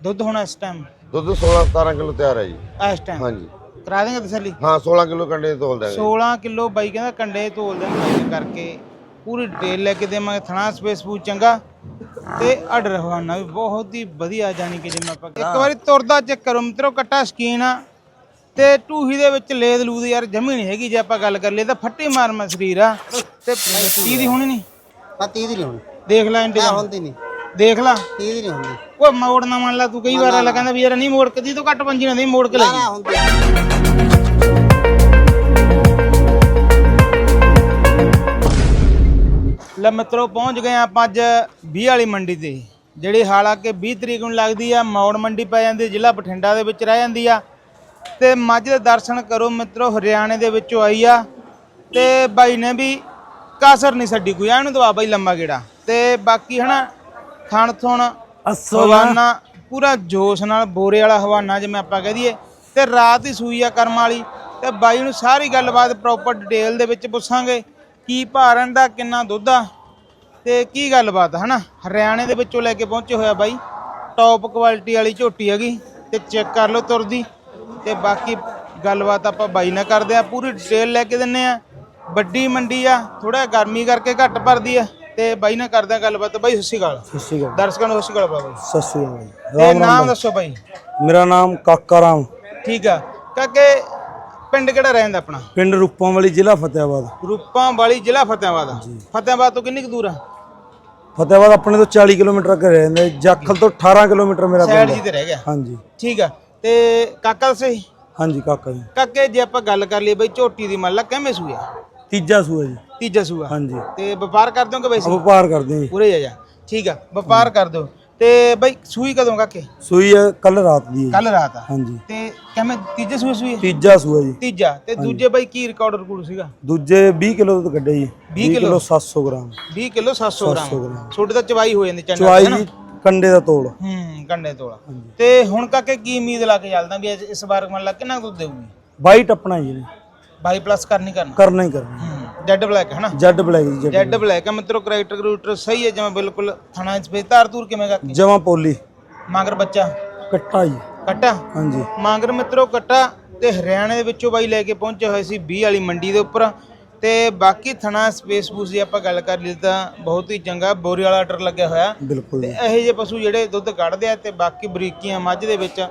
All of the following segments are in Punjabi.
ਦੁੱਧ ਹੁਣ ਇਸ ਟਾਈਮ ਦੁੱਧ 16 17 ਕਿਲੋ ਤਿਆਰ ਹੈ ਜੀ। ਇਸ ਟਾਈਮ ਹਾਂਜੀ। ਕਰਾ ਦੇਂਗੇ ਤਸੱਲੀ? ਹਾਂ 16 ਕਿਲੋ ਕੰਡੇ ਤੋਲ ਦਾਂਗੇ 16 ਕਿਲੋ ਬਾਈ ਕਹਿੰਦਾ ਕੰਡੇ ਤੋਲ ਦੇਣਗੇ ਕਰਕੇ। ਪੂਰੀ ਡਿਟੇਲ ਲੈ ਕੇ ਦੇਵਾਂਗੇ ਥਣਾ ਸਪੇਸ ਪੂ ਚੰਗਾ। ਤੇ ਆਰਡਰ ਹਵਾਨਾ ਵੀ ਬਹੁਤ ਹੀ ਵਧੀਆ ਜਾਨੀ ਕਿ ਜਿਵੇਂ ਆਪਾਂ ਇੱਕ ਵਾਰੀ ਤੁਰਦਾ ਚੈੱਕ ਕਰੋ ਮਿੱਤਰੋ ਕੱਟਾ ਸਕੀਨ ਆ। ਤੇ ਟੂਹੀ ਦੇ ਵਿੱਚ ਲੇਦ ਲੂਦ ਯਾਰ ਜਮੀ ਨਹੀਂ ਹੈਗੀ ਜੇ ਆਪਾਂ ਗੱਲ ਕਰ ਲਈਏ ਤਾਂ ਫੱਟੀ ਮਾਰਮਾ ਸਰੀਰ ਆ। ਤੇ ਕੀ ਦੀ ਹੋਣੀ ਨਹੀਂ ਆ 30 ਦੀ ਨਹੀਂ ਹੋਣੀ ਦੇਖ ਲੈ ਇੰਟੇ ਹੁੰਦੀ ਨਹੀਂ ਦੇਖ ਲੈ। 30 ਦੀ ਨਹੀਂ ਹੁੰਦੀ। ਉਹ ਮੋੜ ਨਾ ਮੰਨ ਲਾ ਤੂੰ ਕਈ ਵਾਰ ਅਗਲਾ ਕਹਿੰਦਾ ਵੀ ਯਾਰ ਨਹੀਂ ਮੋੜ ਕਦੀ ਤੋਂ ਘੱਟ ਪੰਜੀ ਨਾ ਦੇ ਮੋੜ ਕੇ ਲੈ ਜੀ ਹੁੰਦੀ। ਲੈ ਮਿੱਤਰੋ ਪਹੁੰਚ ਗਏ ਆਪਾਂ ਅੱਜ 20 ਵਾਲੀ ਮੰਡੀ ਤੇ ਜਿਹੜੀ ਹਾਲਾਂਕਿ 20 ਤਰੀਕ ਨੂੰ ਲੱਗਦੀ ਆ ਮੌੜ ਮੰਡੀ ਪੈ ਜਾਂਦੀ ਹੈ, ਜ਼ਿਲ੍ਹਾ ਬਠਿੰਡਾ ਦੇ ਵਿੱਚ ਰਹਿ ਜਾਂਦੀ ਆ। ਤੇ ਮੱਝ ਦੇ ਦਰਸ਼ਨ ਕਰੋ ਮਿੱਤਰੋ ਹਰਿਆਣੇ ਦੇ ਵਿੱਚੋਂ ਆਈ ਆ। ਤੇ ਬਾਈ ਨੇ ਵੀ ਕਾਸਰ ਨਹੀਂ ਛੱਡੀ ਕੋਈ ਇਹਨੂੰ ਦਵਾ ਬਾਈ ਲੰਮਾ ਗੇੜਾ। ਤੇ ਬਾਕੀ ਹਨਾ ਥਣ ਥੁਣ ਹਵਾਨਾ ਪੂਰਾ ਜੋਸ਼ ਨਾਲ ਬੋਰੇ ਵਾਲਾ ਹਵਾਨਾ ਜਿਵੇਂ ਆਪਾਂ ਕਹਿ ਦਈਏ ਤੇ ਰਾਤ ਹੀ ਸੂਈ ਆ ਕਰਮ ਵਾਲੀ ਤੇ ਬਾਈ ਨੂੰ ਸਾਰੀ ਗੱਲਬਾਤ ਪ੍ਰੋਪਰ ਡਿਟੇਲ ਦੇ ਵਿੱਚ ਪੁੱਛਾਂਗੇ ਕੀ ਭਾਰਨ ਦਾ ਕਿੰਨਾ ਦੁੱਧ ਆ ਤੇ ਕੀ ਗੱਲਬਾਤ ਹੈ ਹਨਾ? ਹਰਿਆਣੇ ਦੇ ਵਿੱਚੋਂ ਲੈ ਕੇ ਪਹੁੰਚੇ ਹੋਇਆ ਬਾਈ ਟੌਪ ਕੁਆਲਿਟੀ ਵਾਲੀ ਝੋਟੀ ਹੈਗੀ ਤੇ ਚੈੱਕ ਕਰ ਲਓ ਤੁਰਦੀ ਤੇ ਬਾਕੀ ਗੱਲਬਾਤ ਆਪਾਂ ਬਾਈ ਨਾਲ ਕਰਦੇ ਆ ਪੂਰੀ ਡਿਟੇਲ ਲੈ ਕੇ ਦਿੰਨੇ ਆ ਵੱਡੀ ਮੰਡੀ ਆ ਥੋੜਾ ਗਰਮੀ ਕਰਕੇ ਘੱਟ ਭਰਦੀ ਆ ਤੇ ਬਾਈ ਨਾਲ ਕਰਦੇ ਆ ਗੱਲਬਾਤ। ਬਾਈ ਸਤਿ ਸ਼੍ਰੀ ਅਕਾਲ। ਸਤਿ ਸ਼੍ਰੀ ਅਕਾਲ। ਦਰਸ਼ਕਾਂ ਨੂੰ ਸਤਿ ਸ਼੍ਰੀ ਅਕਾਲ ਬਾਈ ਸਤਿ ਸ਼੍ਰੀ ਅਕਾਲ ਤੇ ਨਾਮ ਦੱਸੋ ਬਾਈ। ਮੇਰਾ ਨਾਮ ਕਾਕਾ ਰਾਮ। ਠੀਕ ਆ। ਕਾਕੇ ਪਿੰਡ ਕਿਹੜਾ ਰਹਿੰਦਾ ਆਪਣਾ? ਪਿੰਡ ਰੂਪਾਂ ਵਾਲੀ ਜ਼ਿਲ੍ਹਾ ਫਤਿਆਬਾਦ ਰੂਪਾਂ ਵਾਲੀ ਜ਼ਿਲ੍ਹਾ ਫਤਿਆਬਾਦ ਫਤਿਆਬਾਦ ਤੋਂ ਕਿੰਨੀ ਕੁ ਦੂਰ ਆ? ਫਤਿਆਬਾਦ ਆਪਣੇ ਤੋਂ 40 ਕਿਲੋਮੀਟਰ ਅੱਗੇ ਰਹਿੰਦੇ ਜਾਖਲ ਤੋਂ 18 ਕਿਲੋਮੀਟਰ ਮੇਰਾ ਸਾਈਡ ਪਿੰਡ ਜੀ ਹੈ ਤੇ ਰਹਿ ਗਿਆ। ਹਾਂਜੀ। ਠੀਕ ਆ। ਤੇ ਕਾਕਾ ਦੱਸੇ ਹਾਂਜੀ ਕਾਕਾ ਜੀ। ਕਾਕੇ ਜੇ ਆਪਾਂ ਗੱਲ ਕਰ ਲਈਏ ਬਈ ਝੋਟੀ ਦੀ ਮੰਨ ਲਾ ਕਿਵੇਂ ਸੂਆ ਤੀਜਾ ਸੂਆ ਜੀ। ਤੀਜਾ ਸੂਆ। ਹਾਂਜੀ। ਤੇ ਵਪਾਰ ਕਰ ਦਿਓਗੇ ਵੈਸੇ ਆਪਾਂ ਵਪਾਰ ਕਰਦੇ ਹਾਂ ਜੀ। ਪੂਰੇ ਆ ਜਾ। ਠੀਕ ਆ ਵਪਾਰ ਕਰ ਦਿਓ। ਤੇ ਬਈ ਸੂਈ ਕਦੋਂ ਕਾਕੇ? ਸੂਈ ਹੈ ਕੱਲ ਰਾਤ ਦੀ ਹੈ ਜੀ। ਕੱਲ ਰਾਤ ਆ। ਹਾਂਜੀ। ਤੇ ਕਿਵੇਂ ਤੀਜੇ ਸੂਏ ਸੂਈ ਆ? ਤੀਜਾ ਸੂਆ ਜੀ। ਤੀਜਾ। ਤੇ ਦੂਜੇ ਬਈ ਕੀ ਰਿਕਾਰਡ ਰਿਕੂਡ ਸੀਗਾ? ਦੂਜੇ 20 ਕਿਲੋ ਤੋਂ ਕੱਢੇ ਜੀ। 20 kilo? Kilo 700 gram. 20 kilo 700 gram. Gram. ਛੋਟੇ ਤਾਂ ਚਵਾਈ ਹੋ ਜਾਂਦੀ ਚੰਡਾ ਚੁਆਈ ਜੀ ਕੰਡੇ ਦਾ ਤੋੜ ਹੂੰ ਕੰਡੇ ਤੋਲਾ। ਤੇ ਹੁਣ ਕਾਕੇ ਕੀ ਉਮੀਦ ਲਾ ਕੇ ਚੱਲਦਾ ਵੀ ਇਸ- ਇਸ ਵਾਰ ਮੰਨ ਲਾ ਕਿੰਨਾ ਕੁ ਦੁੱਧ ਦੇਊਗੀ? ਬਾਈ ਟੱਪਣਾ ਜੀ ਨੇ 22 ਪਲੱਸ ਕਰਨੀ ਕਰਨਾ ਕਰਨਾ ਹੀ ਕਰਨਾ ਹੂੰ ਜੈਡ ਬਲੈਕ ਹੈ ਨਾ ਜੱਡ ਬਲੈਕ ਜੀ ਜੱਡ ਜੈਡ ਬਲੈਕ ਹੈ ਮਿੱਤਰੋ ਕਰੈਕਟਰ ਕਰੂਟਰ ਸਹੀ ਹੈ ਜਿਵੇਂ ਬਿਲਕੁਲ ਥਣਾ ਚ ਧਾਰ ਤੂਰ ਕਿਵੇਂ ਕਾਕੇ ਜਮਾ ਪੋਲੀ ਮਾਂਗਰ ਬੱਚਾ ਕੱਟਾ ਜੀ ਕੱਟਾ ਹਾਂਜੀ ਮਾਂਗਰ ਮਿੱਤਰੋ ਕੱਟਾ ਤੇ ਹਰਿਆਣੇ ਦੇ ਵਿੱਚੋਂ ਬਾਈ ਲੈ ਕੇ ਪਹੁੰਚੇ ਹੋਏ ਸੀ 20 ਵਾਲੀ ਮੰਡੀ ਦੇ ਉੱਪਰ ਤੇ ਬਾਕੀ ਥਣਾ ਸਪੇਸ ਬੂਸ ਦੀ ਆਪਾਂ ਗੱਲ ਕਰ ਲਈ ਤਾਂ ਬਹੁਤ ਹੀ ਚੰਗਾ ਬੋਰੀ ਵਾਲਾ ਆਰਡਰ ਲੱਗਿਆ ਹੋਇਆ ਬਿਲਕੁਲ ਤੇ ਜੀ ਇਹੋ ਜਿਹੇ ਪਸ਼ੂ ਜਿਹੜੇ ਦੁੱਧ ਕੱਢਦੇ ਆ ਤੇ ਬਾਕੀ ਬਰੀਕੀਆਂ ਮੱਝ ਦੇ ਵਿੱਚ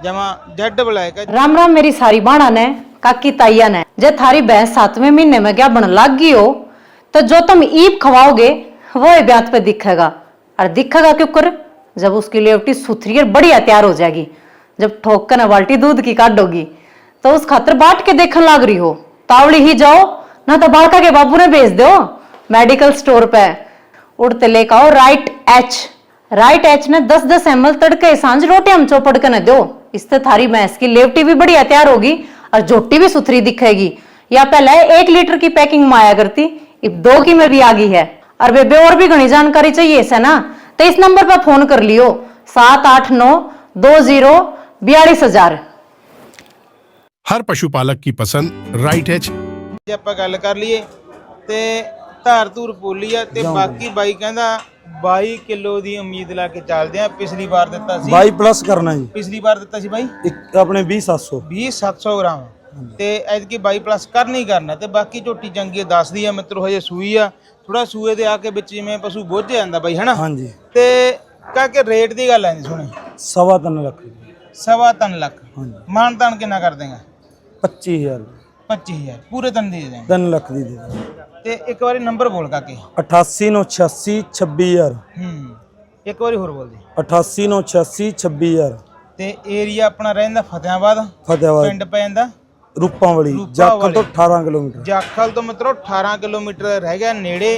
ਜਮਾ ਜੈਡ ਬਲੈਕ ਹੈ राम राम मेरी सारी बाणा ने काकी ताइया ने, जे थारी भैंस सातवें महीने में क्या बन लग गई हो? तो जो तुम ईप खवाओगे, वो ब्यात पे दिखेगा। और दिखेगा क्यों कर? जब उसकी लेवटी सुथरी और बढ़िया तैयार हो जाएगी, जब ठोक न बाल्टी दूध की काटोगी तो उस खातर बाट के देखने लग रही हो। तावड़ी ही जाओ, ना तो बालका के बाबू ने भेज दो, मेडिकल स्टोर पे। उड़ते लेकर आओ राइट एच। राइट एच ने दस दस एम एल तड़के साँझ रोटी हम चौपड़ के न दो। इससे थारी भैंस की लेवटी भी बढ़िया तैयार होगी और झोटी भी सुथरी दिखेगी या पहले एक लीटर की पैकिंग में आया करती अब दो की में भी आ गई है और बेबे और भी घनी जानकारी चाहिए इसे ना तो इस नंबर पर फोन कर लियो सात आठ नौ दो जीरो बयालीस हजार हर पशुपालक की पसंद राइट एच ਜੇ ਆਪਾਂ ਗੱਲ ਕਰ ਲਈਏ ਤੇ ਧਾਰ ਧੂਰ ਪੋਲੀ ਆ ਤੇ ਬਾਕੀ ਬਾਈ ਕਹਿੰਦਾ 22 ਕਿਲੋ ਦੀ ਉਮੀਦ ਲਾ ਕੇ ਚੱਲਦੇ ਆ ਪਿਛਲੀ ਵਾਰ ਦਿੱਤਾ ਸੀ। ਬਾਈ ਪਲੱਸ ਕਰਨਾ ਜੀ। ਪਿਛਲੀ ਵਾਰ ਦਿੱਤਾ ਸੀ ਬਾਈ। ਇੱਕ ਆਪਣੇ 20700 20 700 ਗ੍ਰਾਮ। ਤੇ ਐਤਕੀ 22 ਪਲੱਸ ਕਰਨਾ ਹੀ ਕਰਨਾ। ਤੇ ਬਾਕੀ ਝੋਟੀ ਚੰਗੀ ਦੱਸਦੀ ਆ ਮਿੱਤਰੋ ਹਜੇ ਸੂਈ ਆ। ਥੋੜਾ ਸੂਏ ਦੇ ਆ ਕੇ ਵਿੱਚ ਜਿਵੇਂ ਪਸ਼ੂ ਬੁੱਝ ਜਾਂਦਾ ਬਾਈ ਹਨਾ? ਹਾਂਜੀ। ਤੇ ਕਾਕੇ ਰੇਟ ਦੀ ਗੱਲ ਆਂਦੀ ਸੁਣੇ। ਸਵਾ ਤਿੰਨ ਲੱਖ ਜੀ। ਸਵਾ ਤਿੰਨ ਲੱਖ। ਹਾਂਜੀ। ਮਾਨ ਤਾਨ ਕਿੰਨਾ ਕਰ ਦੇਗਾ? 25000 25000 ਪੂਰੇ ਤਨ ਦੇ ਦੇਗਾ 3 ਲੱਖ ਦੀ ਦੇ ਦਿਓ। ਤੇ ਇੱਕ ਵਾਰੀ ਨੰਬਰ ਬੋਲ ਕਾਕੇ। 88986 26000 ਹੂੰ ਇੱਕ ਵਾਰੀ ਹੋਰ ਬੋਲ ਦੇ। 88986 26000 ਤੇ ਏਰੀਆ ਆਪਣਾ ਰਹਿੰਦਾ ਫਤਿਆਬਾਦ ਫਤਿਆਬਾਦ। ਪਿੰਡ ਪੈ ਜਾਂਦਾ ਰੂਪਾਂ ਵਾਲੀ ਰੂਪਾਂ ਜਾਖਲ ਤੋਂ 18 ਕਿਲੋਮੀਟਰ। ਜਾਖਲ ਤੋਂ ਮਿੱਤਰੋ 18 ਕਿਲੋਮੀਟਰ ਰਹਿ ਗਿਆ ਨੇੜੇ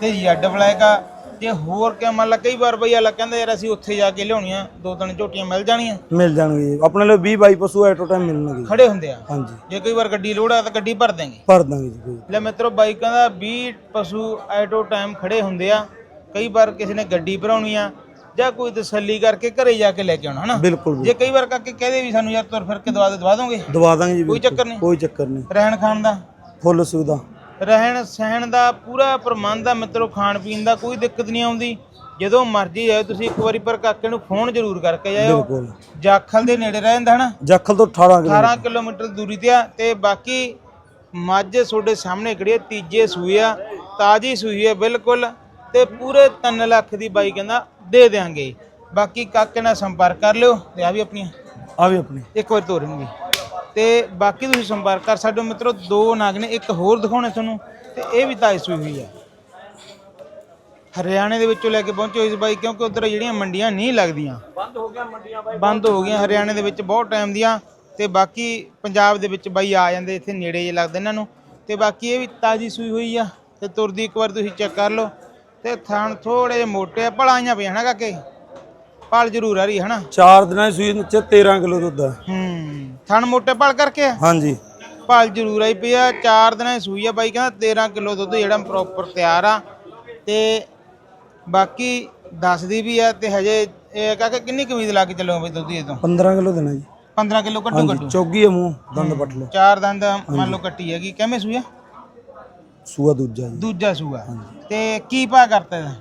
ਤੇ ਜੱਡ ਬਲੈਕ ਆ ਤੇ ਹੋਰ ਕਿ ਮੰਨ ਲਾ ਕਈ ਵਾਰ ਬਈ ਆਲਾ ਕਹਿੰਦਾ ਯਾਰ ਅਸੀਂ ਉੱਥੇ ਜਾ ਕੇ ਲਿਆਉਣੀਆਂ ਦੋ ਤਿੰਨ ਝੋਟੀਆਂ ਮਿਲ ਜਾਣੀਆਂ। ਮਿਲ ਜਾਣਗੇ ਜੀ। ਆਪਣੇ ਲਈ 20 22 ਪਸ਼ੂ ਐਟੋ ਟਾਈਮ ਮਿਲਣਗੇ ਖੜੇ ਹੁੰਦੇ ਆ। ਹਾਂਜੀ। ਜੇ ਕਈ ਵਾਰ ਗੱਡੀ ਲੋੜ ਆ ਤਾਂ ਗੱਡੀ ਭਰ ਦੇਂਗੇ ਭਰ ਦਾਂਗੇ ਜੀ ਕੋਈ। ਲੈ ਮਿੱਤਰੋ ਬਾਈਕਾਂ ਦਾ 20 ਪਸ਼ੂ ਐਟੋ ਟਾਈਮ ਖੜੇ ਹੁੰਦੇ ਆ। ਕਈ ਵਾਰ ਕਿਸੇ ਨੇ ਗੱਡੀ ਭਰਾਉਣੀ ਆ ਜਾਂ ਕੋਈ ਤਸੱਲੀ ਕਰਕੇ ਘਰੇ ਜਾ ਕੇ ਲੈ ਕੇ ਆਉਣਾ ਹਨਾ? ਬਿਲਕੁਲ ਜੇ ਕਈ ਵਾਰ ਕਾਕੇ ਕਹਦੇ ਵੀ ਸਾਨੂੰ ਯਾਰ ਤੁਰ ਫਿਰ ਕੇ ਦਵਾ ਦੇ ਦਵਾ ਦੋਗੇ? ਦਵਾ ਦਾਂਗੇ ਜੀ ਕੋਈ ਬਿਲਕੁਲ। ਚੱਕਰ ਨਹੀਂ। ਕੋਈ ਚੱਕਰ ਨਹੀਂ। ਰਹਿਣ ਖਾਣ ਦਾ? ਫੁੱਲ ਸੁਵਿਧਾ। ਰਹਿਣ ਸਹਿਣ ਦਾ ਪੂਰਾ ਪ੍ਰਬੰਧ ਆ ਮਿੱਤਰੋ ਖਾਣ ਪੀਣ ਦਾ ਕੋਈ ਦਿੱਕਤ ਨਹੀਂ ਆਉਂਦੀ। ਜਦੋਂ ਮਰਜ਼ੀ ਆਇਓ ਤੁਸੀਂ ਇੱਕ ਵਾਰੀ ਪਰ ਕਾਕੇ ਨੂੰ ਫੋਨ ਜ਼ਰੂਰ ਕਰਕੇ ਜਾਇਓ ਬਿਲਕੁਲ। ਜਾਖਲ ਦੇ ਨੇੜੇ ਰਹਿ ਜਾਂਦਾ ਹਨਾ? ਜਾਖਲ ਤੋਂ 18 ਕਿਲੋਮੀਟਰ। 18 ਕਿਲੋਮੀਟਰ ਦੂਰੀ ਤੇ ਆ ਤੇ ਬਾਕੀ ਮੱਝ ਤੁਹਾਡੇ ਸਾਹਮਣੇ ਖੜੀ ਆ ਤੀਜੇ ਸੂਈ ਆ ਤਾਜੀ ਸੂਈ ਆ ਬਿਲਕੁਲ ਤੇ ਪੂਰੇ 3 ਲੱਖ ਦੀ ਬਾਈ ਕਹਿੰਦਾ ਦੇ ਦੇਾਂਗੇ ਬਾਕੀ ਕਾਕੇ ਨਾਲ ਸੰਪਰਕ ਕਰ ਲਿਓ ਤੇ ਆ ਵੀ ਆਪਣੀਆਂ। ਆ ਵੀ ਆਪਣੀ। ਇੱਕ ਵਾਰ ਤੋਰਨਗੇ ਤੇ ਬਾਕੀ ਤੁਸੀਂ ਸੰਪਰਕ ਕਰ ਸਕਦੇ ਹੋ। ਮਿੱਤਰੋ ਦੋ ਨਾਗ ਨੇ ਇੱਕ ਹੋਰ ਦਿਖਾਉਣੇ ਤੁਹਾਨੂੰ ਤੇ ਇਹ ਵੀ ਤਾਜੀ ਸੂਈ ਹੋਈ ਆ। ਹਰਿਆਣੇ ਦੇ ਵਿੱਚੋਂ ਲੈ ਕੇ ਪਹੁੰਚੇ ਹੋਏ ਸੀ ਬਾਈ ਕਿਉਂਕਿ ਉਧਰ ਜਿਹੜੀਆਂ ਮੰਡੀਆਂ ਨਹੀਂ ਲੱਗਦੀਆਂ। ਬੰਦ ਹੋ ਗਿਆ ਮੰਡੀਆਂ ਬਾਈ ਬੰਦ ਹੋ ਗਈਆਂ ਹਰਿਆਣੇ ਦੇ ਵਿੱਚ ਬਹੁਤ ਟਾਈਮ ਦੀਆਂ ਤੇ ਬਾਕੀ ਪੰਜਾਬ ਦੇ ਵਿੱਚ ਬਾਈ ਆ ਜਾਂਦੇ ਇੱਥੇ ਨੇੜੇ ਜੇ ਲੱਗਦੇ ਇਹਨਾਂ ਨੂੰ। ਤੇ ਬਾਕੀ ਇਹ ਵੀ ਤਾਜੀ ਸੂਈ ਹੋਈ ਆ ਤੇ ਤੁਰਦੀ ਇੱਕ ਵਾਰ ਤੁਸੀਂ ਚੈੱਕ ਕਰ ਲਓ। ਤੇ ਥਣ ਥੋੜੇ ਜਿਹੇ ਮੋਟੇ ਆ ਭਲਾਈਆਂ ਪਈਆਂ ਨਾ ਕਾਕੇ? ਪਲ ਜ਼ਰੂਰ ਆ ਰਹੀ ਹੈ ਨਾ 4 ਦਿਨਾਂ ਦੀ ਸੂਈ ਵਿੱਚ 13 ਕਿਲੋ ਦੁੱਧ ਆ। ਹੂੰ। ਥਣ ਮੋਟੇ ਪਲ ਕਰਕੇ ਆ? ਹਾਂਜੀ। ਭਾਲ ਜ਼ਰੂਰ ਆਈ ਪਈ ਆ ਚਾਰ ਦਿਨਾਂ ਦੀ ਸੂਈ ਆ ਬਾਈ ਕਹਿੰਦਾ 13 ਕਿਲੋ ਦੁੱਧ ਜਿਹੜਾ ਪ੍ਰੋਪਰ ਤਿਆਰ ਆ। ਤੇ ਬਾਕੀ ਦੱਸਦੀ ਵੀ ਆ ਤੇ ਹਜੇ ਇਹ ਕਾਕਾ ਕਿੰਨੀ ਕੁ ਉਮੀਦ ਲਾ ਕੇ ਚੱਲੋ ਬਈ ਦੁੱਧ ਇਹ ਤੋਂ? 15 ਕਿਲੋ ਦੇਣਾ ਜੀ। 15 ਕਿਲੋ ਕੱਟੂ ਹਾਂਜੀ ਕੱਟੂ ਚੌਗੀ ਆ ਮੂੰਹ ਦੰਦ ਪੱਟ ਲਓ। ਚਾਰ ਦੰਦ ਮੰਨ ਲਓ ਕੱਟੀ ਹੈਗੀ ਕਿਵੇਂ ਸੂਆ ਸੂਆ ਦੂਜਾ ਜੀ। ਦੂਜਾ ਸੂਆ। ਤੇ ਕੀ ਭਾ ਕਰਤਾ ਇਹਦਾ?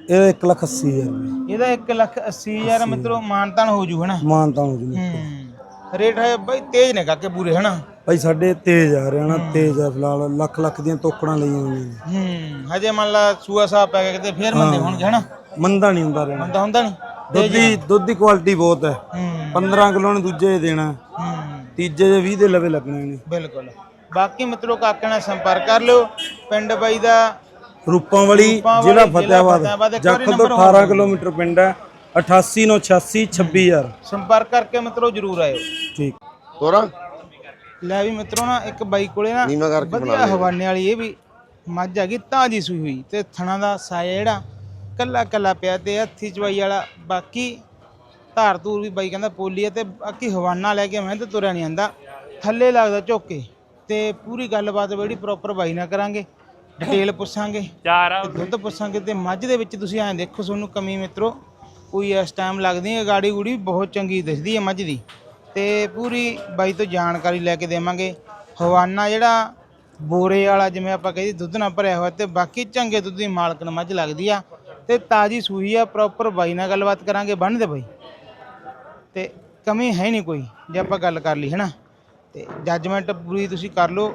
ਇਹ 1 ਲੱਖ 80 ਹਜ਼ਾਰ ਰੁਪਏ। ਇਹਦਾ 1 ਲੱਖ 80 ਹਜ਼ਾਰ ਮਿੱਤਰੋ ਮਾਨਤਾਨ ਹੋ ਜੂ ਹਨਾ? ਮਾਨਤਾ ਹੋ ਜੂ ਹੂੰ। ਰੇਟ ਹੈ ਬਾਈ ਤੇਜ਼ ਨੇ ਕਾਕੇ ਪੂਰੇ ਹਨਾ? ਭਾਈ ਸਾਡੇ ਤੇਜ਼ ਆ ਰਿਹਾ ਨਾ ਤੇਜ਼ ਆ ਫਿਲਹਾਲ ਲੱਖ ਲੱਖ ਦੀਆਂ ਤੋਕੜਾਂ ਲਈਆਂ ਹੋਈਆਂ ਨੇ। ਹੂੰ ਹਜੇ ਮੰਨ ਲਾ ਸੂਆ ਸਾਹਿਬ ਪੈ ਗਿਆ ਕਿਤੇ ਫੇਰ ਮੰਦੇ ਹੋਣਗੇ ਹਨਾ? ਮੰਦਾ ਨਹੀਂ ਹੁੰਦਾ ਰਹਿਣਾ। ਮੰਦਾ ਹੁੰਦਾ ਨਹੀਂ? ਦੁੱਧ ਦੀ ਦੁੱਧ ਦੀ ਕੁਆਲਿਟੀ ਬਹੁਤ ਹੈ। ਹੂੰ। 15 ਕਿਲੋ ਨੇ ਦੂਜੇ ਦੇ ਦੇਣਾ। ਹੂੰ। ਤੀਜੇ ਦੇ 20 ਦੇ ਲਵੇ ਲੱਗਣੇ ਨੇ। ਬਿਲਕੁਲ। ਬਾਕੀ ਮਿੱਤਰੋ ਕਾਕੇ ਨਾਲ ਸੰਪਰਕ ਕਰ ਲਿਓ। ਪਿੰਡ ਬਾਈ ਦਾ ਰੂਪਾਂ ਵਾਲੀ ਜ਼ਿਲ੍ਹਾ ਜ਼ਿਲ੍ਹਾ ਫਤਿਆਬਾਦ ਜੱਖ ਤੋਂ number 18 ਕਿਲੋਮੀਟਰ ਪਿੰਡ ਹੈ। 8886 26000 ਸੰਪਰਕ ਕਰਕੇ ਮਿੱਤਰੋ ਜਰੂਰ ਆਇਓ। ਠੀਕ। ਤੋਰਾ। ਲੈ ਵੀ ਮਿੱਤਰੋ ਨਾ ਇੱਕ ਬਾਈ ਕੋਲੇ ਨਾ ਨੀਵਾਂ ਕਰਕੇ ਬਣਾ ਵਧੀਆ ਹਵਾਨੇ ਵਾਲੀ ਇਹ ਵੀ ਮੱਝ ਹੈਗੀ ਤਾਜੀ ਸੂਈ ਹੋਈ। ਤੇ ਥਣਾ ਦਾ ਸਾਇਆ ਜਿਹੜਾ ਕੱਲਾ ਕੱਲਾ ਪਿਆ ਤੇ ਹੱਥੀ ਚਵਾਈ ਵਾਲਾ। ਬਾਕੀ ਧਾਰ ਧੂਰ ਵੀ ਬਾਈ ਕਹਿੰਦਾ ਪੋਲੀ ਹੈ ਤੇ ਬਾਕੀ ਹਵਾਨਾ ਲੈ ਕੇ ਮੈਂ ਤੇ ਤੁਰਿਆ ਨਹੀਂ ਆਂਦਾ ਥੱਲੇ ਲੱਗਦਾ ਝੋਕੇ। ਤੇ ਪੂਰੀ ਗੱਲਬਾਤ ਜਿਹੜੀ ਪ੍ਰੋਪਰ ਬਾਈ ਨਾਲ ਕਰਾਂਗੇ ਡਿਟੇਲ ਪੁੱਛਾਂਗੇ ਤੇ ਦੁੱਧ ਪੁੱਛਾਂਗੇ ਤੇ ਮੱਝ ਦੇ ਵਿੱਚ ਤੁਸੀਂ ਐਂ ਦੇਖੋ ਤੁਹਾਨੂੰ ਕਮੀ ਮਿੱਤਰੋ। ਕੋਈ ਇਸ ਟਾਈਮ ਲੱਗਦੀ ਹੈ ਗਾੜੀ ਗੂੜੀ, ਬਹੁਤ ਚੰਗੀ ਦਿਸਦੀ ਹੈ ਮੱਝ ਦੀ। ਤੇ ਪੂਰੀ ਬਾਈ ਤੋਂ ਜਾਣਕਾਰੀ ਲੈ ਕੇ ਦੇਵਾਂਗੇ। ਹਵਾਨਾ ਜਿਹੜਾ ਬੋਰੇ ਵਾਲਾ ਜਿਵੇਂ ਆਪਾਂ ਕਹਿੰਦੇ ਦੁੱਧ ਨਾਲ ਭਰਿਆ ਹੋਇਆ ਤੇ ਬਾਕੀ ਚੰਗੇ ਦੁੱਧ ਦੀ ਮਾਲਕਣ ਮੱਝ ਲੱਗਦੀ ਆ। ਤੇ ਤਾਜੀ ਸੂਈ ਆ ਪ੍ਰੋਪਰ ਬਾਈ ਨਾਲ ਗੱਲਬਾਤ ਕਰਾਂਗੇ। ਬੰਨ ਦੇ ਬਾਈ? ਤੇ ਕਮੀ ਹੈ ਨਹੀਂ ਕੋਈ, ਜੇ ਆਪਾਂ ਗੱਲ ਕਰ ਲਈ ਹੈ ਨਾ ਤੇ ਜੱਜਮੈਂਟ ਪੂਰੀ ਤੁਸੀਂ ਕਰ ਲਓ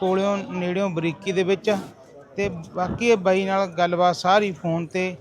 ਕੋਲਿਓਂ ਨੇੜਿਓਂ ਬਰੀਕੀ ਦੇ ਵਿੱਚ। ਤੇ ਬਾਕੀ ਇਹ ਬਾਈ ਨਾਲ ਗੱਲਬਾਤ ਸਾਰੀ ਫੋਨ ਤੇ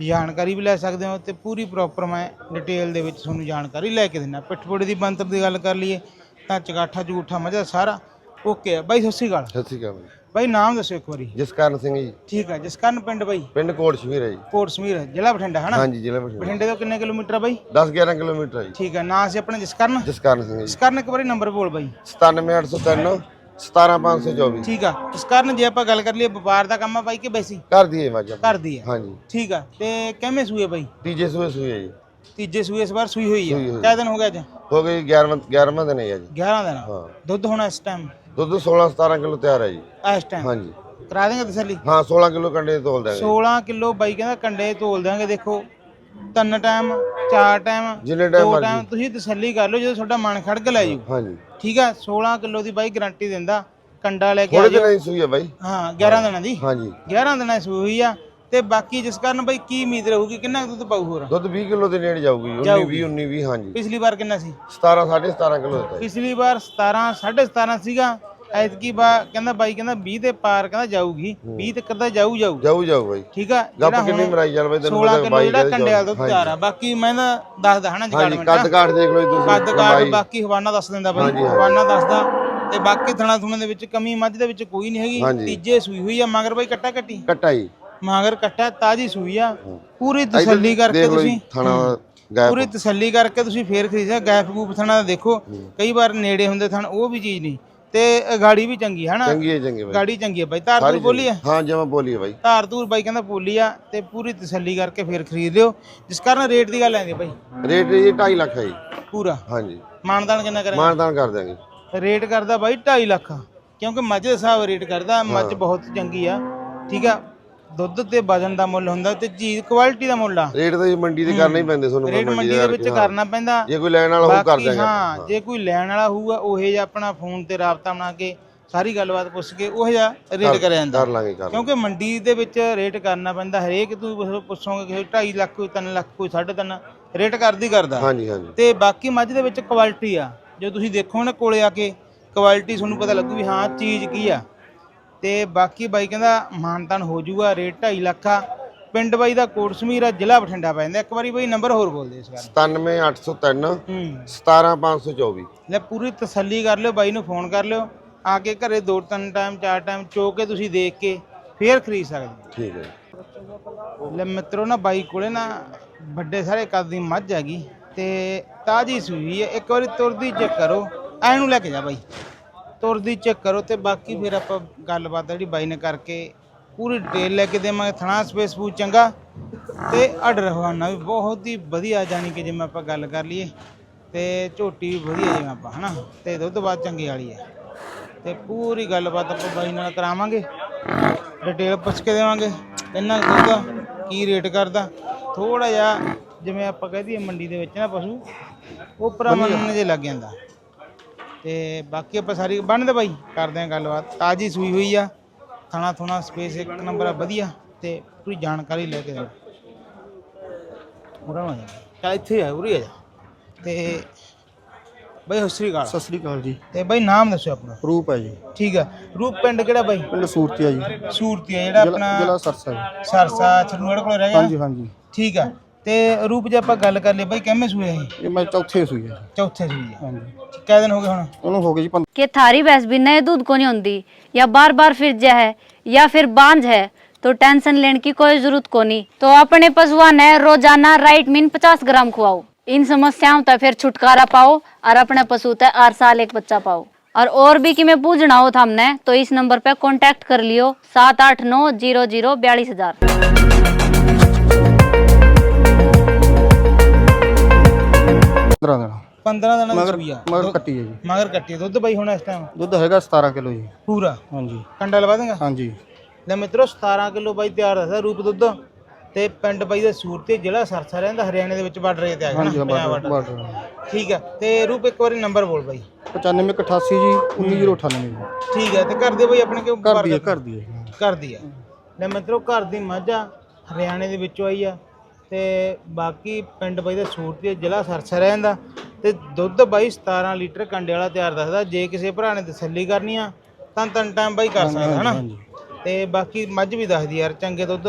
ਜਾਣਕਾਰੀ ਵੀ ਲੈ ਸਕਦੇ ਹੋ ਤੇ ਪੂਰੀ ਪ੍ਰੋਪਰ ਮੈਂ ਡਿਟੇਲ ਦੇ ਵਿੱਚ ਤੁਹਾਨੂੰ ਜਾਣਕਾਰੀ ਲੈ ਕੇ ਦਿੰਦਾ। ਪਿੱਠਪੋੜੇ ਦੀ ਬੰਤਰ ਦੀ ਗੱਲ ਕਰ ਲਈਏ ਤਾਂ ਚਗਾਠਾ ਜੂਠਾ ਮਜ਼ਾ ਸਾਰਾ ਓਕੇ ਆ। ਬਾਈ ਸਤਿ ਸ਼੍ਰੀ ਅਕਾਲ। ਸਤਿ ਸ਼੍ਰੀ ਅਕਾਲ ਬਾਈ। ਨਾਮ ਦੱਸੋ ਇੱਕ ਵਾਰੀ। ਜਸਕਰਨ ਸਿੰਘ ਜੀ। ਠੀਕ ਆ ਜਸਕਰਨ ਪਿੰਡ ਬਾਈ? ਪਿੰਡ ਕੋਟ ਹੈ ਜੀ। ਕੋਟ ਸਮੀਰ ਜ਼ਿਲ੍ਹਾ ਬਠਿੰਡਾ ਹਨਾ? ਹਾਂਜੀ ਜ਼ਿਲ੍ਹਾ ਬਠਿੰਡਾ। ਬਠਿੰਡੇ ਤੋਂ ਕਿੰਨੇ ਕਿਲੋਮੀਟਰ ਆ ਬਾਈ? 10 11 ਕਿਲੋਮੀਟਰ ਹੈ ਜੀ। ਠੀਕ ਆ ਨਾਂ ਸੀ ਆਪਣਾ ਜਸਕਰਨ? ਜਸਕਰਨ ਸਿੰਘ ਜੀ। ਜਸਕਰਨ ਇੱਕ ਵਾਰੀ ਨੰਬਰ ਬੋਲ ਬਾਈ। 97803 17524 ਠੀਕ ਆ। ਜਸਕਰਨ ਜੇ ਆਪਾਂ ਗੱਲ ਕਰ ਲਈਏ ਵਪਾਰ ਦਾ ਕੰਮ ਆ ਬਾਈ ਕਿ ਵੈਸੀ? ਕਰ ਦਈਏ ਮਾਜਾ ਘਰ ਦੀ ਆ ਹਾਂਜੀ। ਠੀਕ ਆ। ਤੇ ਕਿਵੇਂ ਸੂਏ ਬਾਈ? ਤੀਜੇ ਸੂਏ ਸੂਏ ਹੈ ਜੀ। ਤੀਜੇ ਸੂਏ ਇਸ ਵਾਰ ਸੂਈ ਹੋਈ ਆ। ਸੂਈ ਹੋਈ। ਕਿੰਨੇ ਦਿਨ ਹੋ ਗਿਆ ਅੱਜ? ਹੋ ਗਈ 11 11ਵਾਂ ਦਿਨ ਹੈ ਜੀ। 11 ਦਿਨ ਹਾਂ। ਦੁੱਧ ਹੋਣਾ ਇਸ ਟਾਈਮ ਦੁੱਧ 16 17 ਕਿਲੋ ਤਿਆਰ ਹੈ ਜੀ। ਇਸ ਟਾਈਮ ਹਾਂਜੀ। ਕਰਾ ਦੇਂਗੇ ਤਸੱਲੀ? ਹਾਂ 16 ਕਿਲੋ ਕੰਡੇ ਤੋਲ ਦਾਂਗੇ 16 ਕਿਲੋ ਬਾਈ ਕਹਿੰਦਾ ਕੰਡੇ ਤੋਲ ਦਾਂਗੇ ਦੇਖੋ। ਤਿੰਨ ਟਾਈਮ ਚਾਰ ਟਾਈਮ ਜਿੰਨੇ ਟਾਈਮ ਦੋ ਮਰਜ਼ੀ। ਟਾਈਮ ਤੁਸੀਂ ਤਸੱਲੀ ਕਰ ਲਓ ਜਦੋਂ ਤੁਹਾਡਾ ਮਨ ਖੜਕ ਲੈ ਜੂ। ਹਾਂਜੀ। ਠੀਕ ਆ 16 ਕਿਲੋ ਦੀ ਬਾਈ ਗਾਰੰਟੀ ਦਿੰਦਾ ਕੰਡਾ ਲੈ ਕੇ ਆ ਥੋੜੇ ਦਿਨਾਂ ਦੀ ਸੂਈ ਹੈ ਬਾਈ। ਹਾਂ 11 ਦਿਨਾਂ ਦੀ। ਹਾਂਜੀ। 11 ਦਿਨਾਂ ਦੀ ਸੂਈ ਹੋਈ ਆ ਤੇ ਬਾਕੀ ਜਿਸ ਕਾਰਨ ਬਾਈ ਕੀ ਉਮੀਦ ਰਹੂਗੀ ਕਿੰਨਾ ਕੁ ਦੁੱਧ ਪਾਊ ਹੋਰ? ਦੁੱਧ 20 ਕਿਲੋ ਦੇ ਨੇੜੇ ਜਾਊਗੀ 19 20 19 20 ਹਾਂਜੀ। ਪਿਛਲੀ ਵਾਰ ਕਿੰਨਾ ਸੀ? 17 17.5 ਕਿਲੋ ਦਿੱਤਾ ਪਿਛਲੀ ਵਾਰ 17 17.5 ਸੀਗਾ ਐਤਕੀ ਬਾ ਕਹਿੰਦਾ ਬਾਈ ਕਹਿੰਦਾ 20 ਦੇ ਪਾਰ ਕਹਿੰਦਾ ਜਾਊਗੀ 20 ਤੱਕ ਤਾਂ ਜਾਊ ਜਾਊ। ਜਾਊ ਜਾਊ ਬਾਈ। ਠੀਕ ਆ ਗੱਪ ਕਿੰਨੀ ਮਰਾਈ ਚੱਲ ਬਾਈ ਤੈਨੂੰ 16 ਪਤਾ ਬਾਈ ਜਿਹੜਾ ਕੰਡਿਆਲ ਦੁੱਧ ਤਿਆਰ ਆ ਬਾਕੀ ਮੈਂ ਨਾ ਦੱਸਦਾ ਹਨਾ ਹਾਂਜੀ ਜਗਾੜਮੈਂਟ ਕੱਦ ਕਾਠ ਦੇਖ ਲਓ ਤੁਸੀਂ ਕੱਦ ਕਾਠ ਬਾਕੀ ਹਵਾਨਾ ਦੱਸ ਦਿੰਦਾ ਬਾਈ। ਹਵਾਨਾ ਦੱਸਦਾ ਤੇ ਬਾਕੀ ਥਣਾ ਥੁਣਾ ਦੇ ਵਿੱਚ ਕਮੀ ਮੱਝ ਦੇ ਵਿੱਚ ਕੋਈ ਨਹੀਂ ਹੈਗੀ। ਤੀਜੇ ਸੂਈ ਹੋਈ ਆ ਮਗਰ ਬਾਈ ਕੱਟਾ ਕੱਟੀ। ਕੱਟਾ ਜੀ। ਮਗਰ ਕੱਟਾ ਤਾਜੀ ਸੂਈ ਆ ਪੂਰੀ ਤਸੱਲੀ ਕਰਕੇ ਤੁਸੀਂ ਥਾਣਾ ਪੂਰੀ ਤਸੱਲੀ ਕਰਕੇ ਤੁਸੀਂ ਫੇਰ ਖਰੀਦਿਆ ਗੈਪ ਗੂਪ ਥਣਾ ਦੇਖੋ ਕਈ ਵਾਰ ਨੇੜੇ ਹੁੰਦੇ ਥਣ ਉਹ ਵੀ ਚੀਜ਼ ਨਹੀਂ। ਤੇ ਗਾੜੀ ਵੀ ਚੰਗੀ ਹੈ ਨਾ? ਚੰਗੀ ਹੈ ਚੰਗੀ ਬਾਈ। ਗਾੜੀ ਚੰਗੀ ਹੈ ਬਾਈ। ਧਾਰ ਬੋਲੀ ਆ? ਹਾਂ ਜਮਾ ਬੋਲੀ ਹੈ ਬਾਈ। ਧਾਰ ਬਾਈ ਕਹਿੰਦਾ ਬੋਲੀ ਆ ਤੇ ਪੂਰੀ ਤਸੱਲੀ ਕਰਕੇ ਫੇਰ ਖਰੀਦ ਲਿਓ। ਜਿਸ ਕਾਰਨ ਰੇਟ ਦੀ ਗੱਲ ਆਂਦੀ ਬਾਈ। ਰੇਟ ਇਹ 2.5 ਲੱਖ ਹੈ ਜੀ। ਪੂਰਾ? ਹਾਂਜੀ। ਮਾਨਦਾਨ ਕਿੰਨਾ ਕਰੇ ਮਾਨਦਾਨ ਕਰ ਦਿਆਂਗੇ। ਰੇਟ ਕਰਦਾ ਬਾਈ 2.5 ਲੱਖ। ਕਿਉਂਕਿ ਮੱਝ ਦੇ ਹਿਸਾਬ ਰੇਟ ਕਰਦਾ ਮੱਝ ਬਹੁਤ ਚੰਗੀ ਆ। ਠੀਕ ਆ? ਦੁੱਧ ਤੇ ਵਜਨ ਦਾ ਮੁੱਲ ਹੁੰਦਾ ਤੇ ਚੀਜ਼ ਕੁਆਲਿਟੀ ਦਾ ਮੁੱਲ ਆ। ਰੇਟ ਤਾਂ ਜੀ ਮੰਡੀ ਤੇ ਕਰਨਾ ਹੀ ਪੈਂਦੇ ਤੁਹਾਨੂੰ ਰੇਟ ਮੰਡੀ ਦੇ ਵਿੱਚ ਕਰਨਾ ਪੈਂਦਾ। ਜੇ ਕੋਈ ਲੈਣ ਵਾਲਾ ਉਹ ਕਰ ਦਿਆਂਗੇ ਹਾਂ ਜੇ ਕੋਈ ਲੈਣ ਵਾਲਾ ਹੋਊਗਾ ਉਹੇ ਜਿਹਾ ਆਪਣਾ ਫੋਨ ਤੇ ਰਾਬਤਾ ਬਣਾ ਕੇ ਸਾਰੀ ਗੱਲਬਾਤ ਪੁੱਛ ਕੇ ਉਹ ਜਿਹਾ ਰੇਟ ਕਰਿਆ ਜਾਂਦਾ। ਕਰ ਲਾਂਗੇ ਕਰ ਕਿਉਂਕਿ ਮੰਡੀ ਦੇ ਵਿੱਚ ਰੇਟ ਕਰਨਾ ਪੈਂਦਾ। ਹਰੇਕ ਤੂੰ ਪੁੱਛ- ਪੁੱਛੋਗੇ ਕਿਸੇ 2.5 ਲੱਖ ਕੋਈ 3 ਲੱਖ ਕੋਈ 3.5 ਰੇਟ ਕਰਦੀ ਕਰਦਾ। ਹਾਂਜੀ ਹਾਂਜੀ। ਤੇ ਬਾਕੀ ਮੱਝ ਦੇ ਵਿੱਚ ਕੁਆਲਿਟੀ ਆ। ਜੇ ਤੁਸੀਂ ਦੇਖੋ ਨਾ ਕੋਲੇ ਆ ਕੇ ਕੁਆਲਿਟੀ ਤੁਹਾਨੂੰ ਪਤਾ ਲੱਗੂ ਵੀ ਹਾਂ ਚੀਜ਼ ਕੀ ਆ। ਤੇ ਬਾਕੀ ਬਾਈ ਕਹਿੰਦਾ ਮਾਨਤਾਨ ਹੋ ਜਾਊਗਾ ਰੇਟ 2.5 ਲੱਖ ਆ। ਪਿੰਡ ਬਾਈ ਦਾ ਕੋਟ ਸਮੀਰ ਆ ਜ਼ਿਲ੍ਹਾ ਬਠਿੰਡਾ ਪੈਂਦਾ ਇੱਕ ਵਾਰੀ ਬਾਈ ਨੰਬਰ ਹੋਰ ਬੋਲ ਦੇ ਇਸ ਗੱਲ 97803 ਹੂੰ। 17524 ਲੈ ਪੂਰੀ ਤਸੱਲੀ ਕਰ ਲਿਓ ਬਾਈ ਨੂੰ ਫੋਨ ਕਰ ਲਿਓ। ਆ ਕੇ ਘਰੇ ਦੋ ਤਿੰਨ ਟਾਈਮ ਚਾਰ ਟਾਈਮ ਚੋ ਕੇ ਤੁਸੀਂ ਦੇਖ ਕੇ ਫੇਰ ਖਰੀਦ ਸਕਦੇ ਹੋ। ਠੀਕ ਹੈ। ਲੈ ਮਿੱਤਰੋ ਨਾ ਬਾਈ ਕੋਲੇ ਨਾ ਵੱਡੇ ਸਾਰੇ ਕੱਦ ਦੀ ਮੱਝ ਹੈਗੀ ਤੇ ਤਾਜੀ ਸੂਈ ਹੈ। ਇੱਕ ਵਾਰੀ ਤੁਰਦੀ ਚੈੱਕ ਕਰੋ ਐ ਨੂੰ ਲੈ ਕੇ ਜਾ ਬਾਈ। ਤੁਰਦੀ ਚੈੱਕ ਕਰੋ ਤੇ ਬਾਕੀ ਫਿਰ ਆਪਾਂ ਗੱਲਬਾਤ ਜਿਹੜੀ ਬਾਈ ਨੇ ਕਰਕੇ ਪੂਰੀ ਡਿਟੇਲ ਲੈ ਕੇ ਦੇਵਾਂਗੇ ਥਣਾ ਸਪੇਸ ਪੂ ਚੰਗਾ ਤੇ ਆਰਡਰ ਹਵਾਨਾ ਵੀ ਬਹੁਤ ਹੀ ਵਧੀਆ ਜਾਨੀ ਕਿ ਜਿਵੇਂ ਆਪਾਂ ਗੱਲ ਕਰ ਲਈਏ ਤੇ ਝੋਟੀ ਵੀ ਵਧੀਆ ਜਿਵੇਂ ਆਪਾਂ ਹਨਾ? ਤੇ ਦੁੱਧ ਬਾਅਦ ਚੰਗੀ ਵਾਲੀ ਹੈ। ਤੇ ਪੂਰੀ ਗੱਲਬਾਤ ਆਪਾਂ ਬਾਈ ਨਾਲ ਕਰਾਵਾਂਗੇ। ਡਿਟੇਲ ਪੁੱਛ ਕੇ ਦੇਵਾਂਗੇ ਇਹਨਾਂ ਕੁ ਦੁੱਧ ਕੀ ਰੇਟ ਕਰਦਾ। ਥੋੜਾ ਜਿਹਾ ਜਿਵੇਂ ਆਪਾਂ ਕਹਿ ਦਈਏ ਮੰਡੀ ਦੇ ਵਿੱਚ ਨਾ ਪਸ਼ੂ ਉਪਰਾ ਮੰਨਣ ਜੇ ਲੱਗ ਜਾਂਦਾ। ਤੇ ਬਾਕੀ ਆਪਾਂ ਸਾਰੀ ਬੰਨਦੇ ਬਾਈ ਕਰਦੇ ਆਂ ਗੱਲਬਾਤ। ਤਾਜੀ ਸੂਈ ਹੋਈ ਆ ਥਣਾ ਥੁਣਾ ਸਪੇਸ ਇੱਕ ਨੰਬਰ ਆ ਵਧੀਆ ਤੇ ਪੂਰੀ ਜਾਣਕਾਰੀ ਲੈ ਕੇ ਉਰਾਂ ਆ ਜਾ। ਚੱਲ ਇੱਥੇ ਆ ਉਰੀ ਆ ਜਾ। ਤੇ ਬਾਈ ਸਤਿ ਸ੍ਰੀ ਅਕਾਲ। ਸਤਿ ਸ੍ਰੀ ਅਕਾਲ ਜੀ। ਤੇ ਬਾਈ ਨਾਮ ਦੱਸੋ ਆਪਣਾ। ਰੂਪ ਹੈ ਜੀ। ਠੀਕ ਆ। ਰੂਪ ਪਿੰਡ ਕਿਹੜਾ ਬਾਈ? ਪਿੰਡ ਸੂਰਤੀਆ ਜੀ। ਸੂਰਤੀ ਆ ਜਿਹੜਾ ਆਪਣਾ ਜ਼ਿਲ੍ਹਾ ਸਰਸਾ ਜੀ। ਸਰਸਾ ਛਨੂੜ ਕੋਲ ਰਹਿ ਗਿਆ? ਹਾਂਜੀ ਹਾਂਜੀ। ਠੀਕ ਆ। ਤੇ ਰੂਪ ਜੇ ਆਪਾਂ ਗੱਲ ਕਰ ਲਈ ਬਾਈ ਕਿੰਨੇ ਸੂਏ ਇਹ ਇਹ ਮੈਂ ਚੌਥੇ ਸੂਈ ਹੈ ਚੌਥੇ ਸੂਈ ਆ ਹਾਂਜੀ ਕਿੰਨੇ ਦਿਨ ਹੋ ਗਏ ਹੁਣ ਉਹਨੂੰ ਹੋ ਗਏ ਜੀ कि थारी भैंस भी नए दूध को नहीं होती या बार बार फिर जा है या फिर बांझ है तो टेंशन लेने की कोई जरूरत को नहीं तो अपने पशुआ ने रोजाना राइट मीन 50 ग्राम खुआओ इन समस्याओं तक फिर छुटकारा पाओ और अपने पशु तक हर साल एक बच्चा पाओ और और भी कि मैं पूछना हो था हमने तो इस नंबर पे कांटेक्ट कर लियो सात आठ नौ जीरो जीरो बयालीस हजार 15 ਦਿਨ। 15 ਦਿਨਾਂ ਦੀ ਮਗਰ ਸੂਈ ਆ। ਮਗਰ ਕੱਟੀ ਹੈ ਜੀ। ਮਗਰ ਕੱਟੀ ਆ। ਦੁੱਧ ਬਾਈ ਹੁਣ ਇਸ ਟਾਈਮ ਦੁੱਧ ਹੈਗਾ 17 ਕਿਲੋ ਜੀ। ਪੂਰਾ? ਹਾਂਜੀ। ਕੰਡਾ ਲਵਾ ਦੇਗਾ? ਹਾਂਜੀ। ਲੈ ਮਿੱਤਰੋ 17 ਕਿਲੋ ਬਾਈ ਤਿਆਰ ਦੱਸਦਾ ਰੂਪ ਦੁੱਧ। ਤੇ ਪਿੰਡ ਬਾਈ ਦਾ ਸੂਰਤੀ ਜ਼ਿਲ੍ਹਾ ਸਰਸਾ ਰਹਿੰਦਾ ਹਰਿਆਣੇ ਦੇ ਵਿੱਚ ਬਾਰਡਰ ਤੇ ਆ ਗਿਆ ਹਾਂਜੀ ਨਾ ਪੰਜਾਬ ਬਾਰਡਰ ਠੀਕ ਆ ਤੇ ਰੂਪ ਇੱਕ ਵਾਰੀ ਨੰਬਰ ਬੋਲ ਬਾਈ। 9588 ਜੀ 19098 ਜੀ। ਠੀਕ ਆ ਤੇ ਘਰ ਦੇ ਬਾਈ ਆਪਣੇ ਕਿਉਂ ਕਰ ਦਈਏ ਕਰ ਦਈਏ ਘਰ ਦੀ ਆ ਲੈ ਮਿੱਤਰੋ ਘਰ ਦੀ ਮੱਝ ਆ ਹਰਿਆਣੇ ਦੇ ਵਿੱਚੋਂ ਆਈ ਆ। ਤੇ ਬਾਕੀ ਪਿੰਡ ਬਾਈ ਦਾ ਸੂਰਤੀ ਜ਼ਿਲ੍ਹਾ ਸਰਸਾ ਰਹਿੰਦਾ ਤੇ ਦੁੱਧ ਬਾਈ 17 ਲੀਟਰ ਕੰਡੇ ਵਾਲਾ ਤਿਆਰ ਦੱਸਦਾ ਜੇ ਕਿਸੇ ਭਰਾ ਨੇ ਤਸੱਲੀ ਕਰਨੀ ਆ ਤਾਂ ਤਿੰਨ ਟਾਈਮ ਬਾਈ ਕਰ ਸਕਦਾ ਹਨਾ? ਤੇ ਬਾਕੀ ਮੱਝ ਵੀ ਦੱਸਦੀ ਯਾਰ ਚੰਗੇ ਦੁੱਧ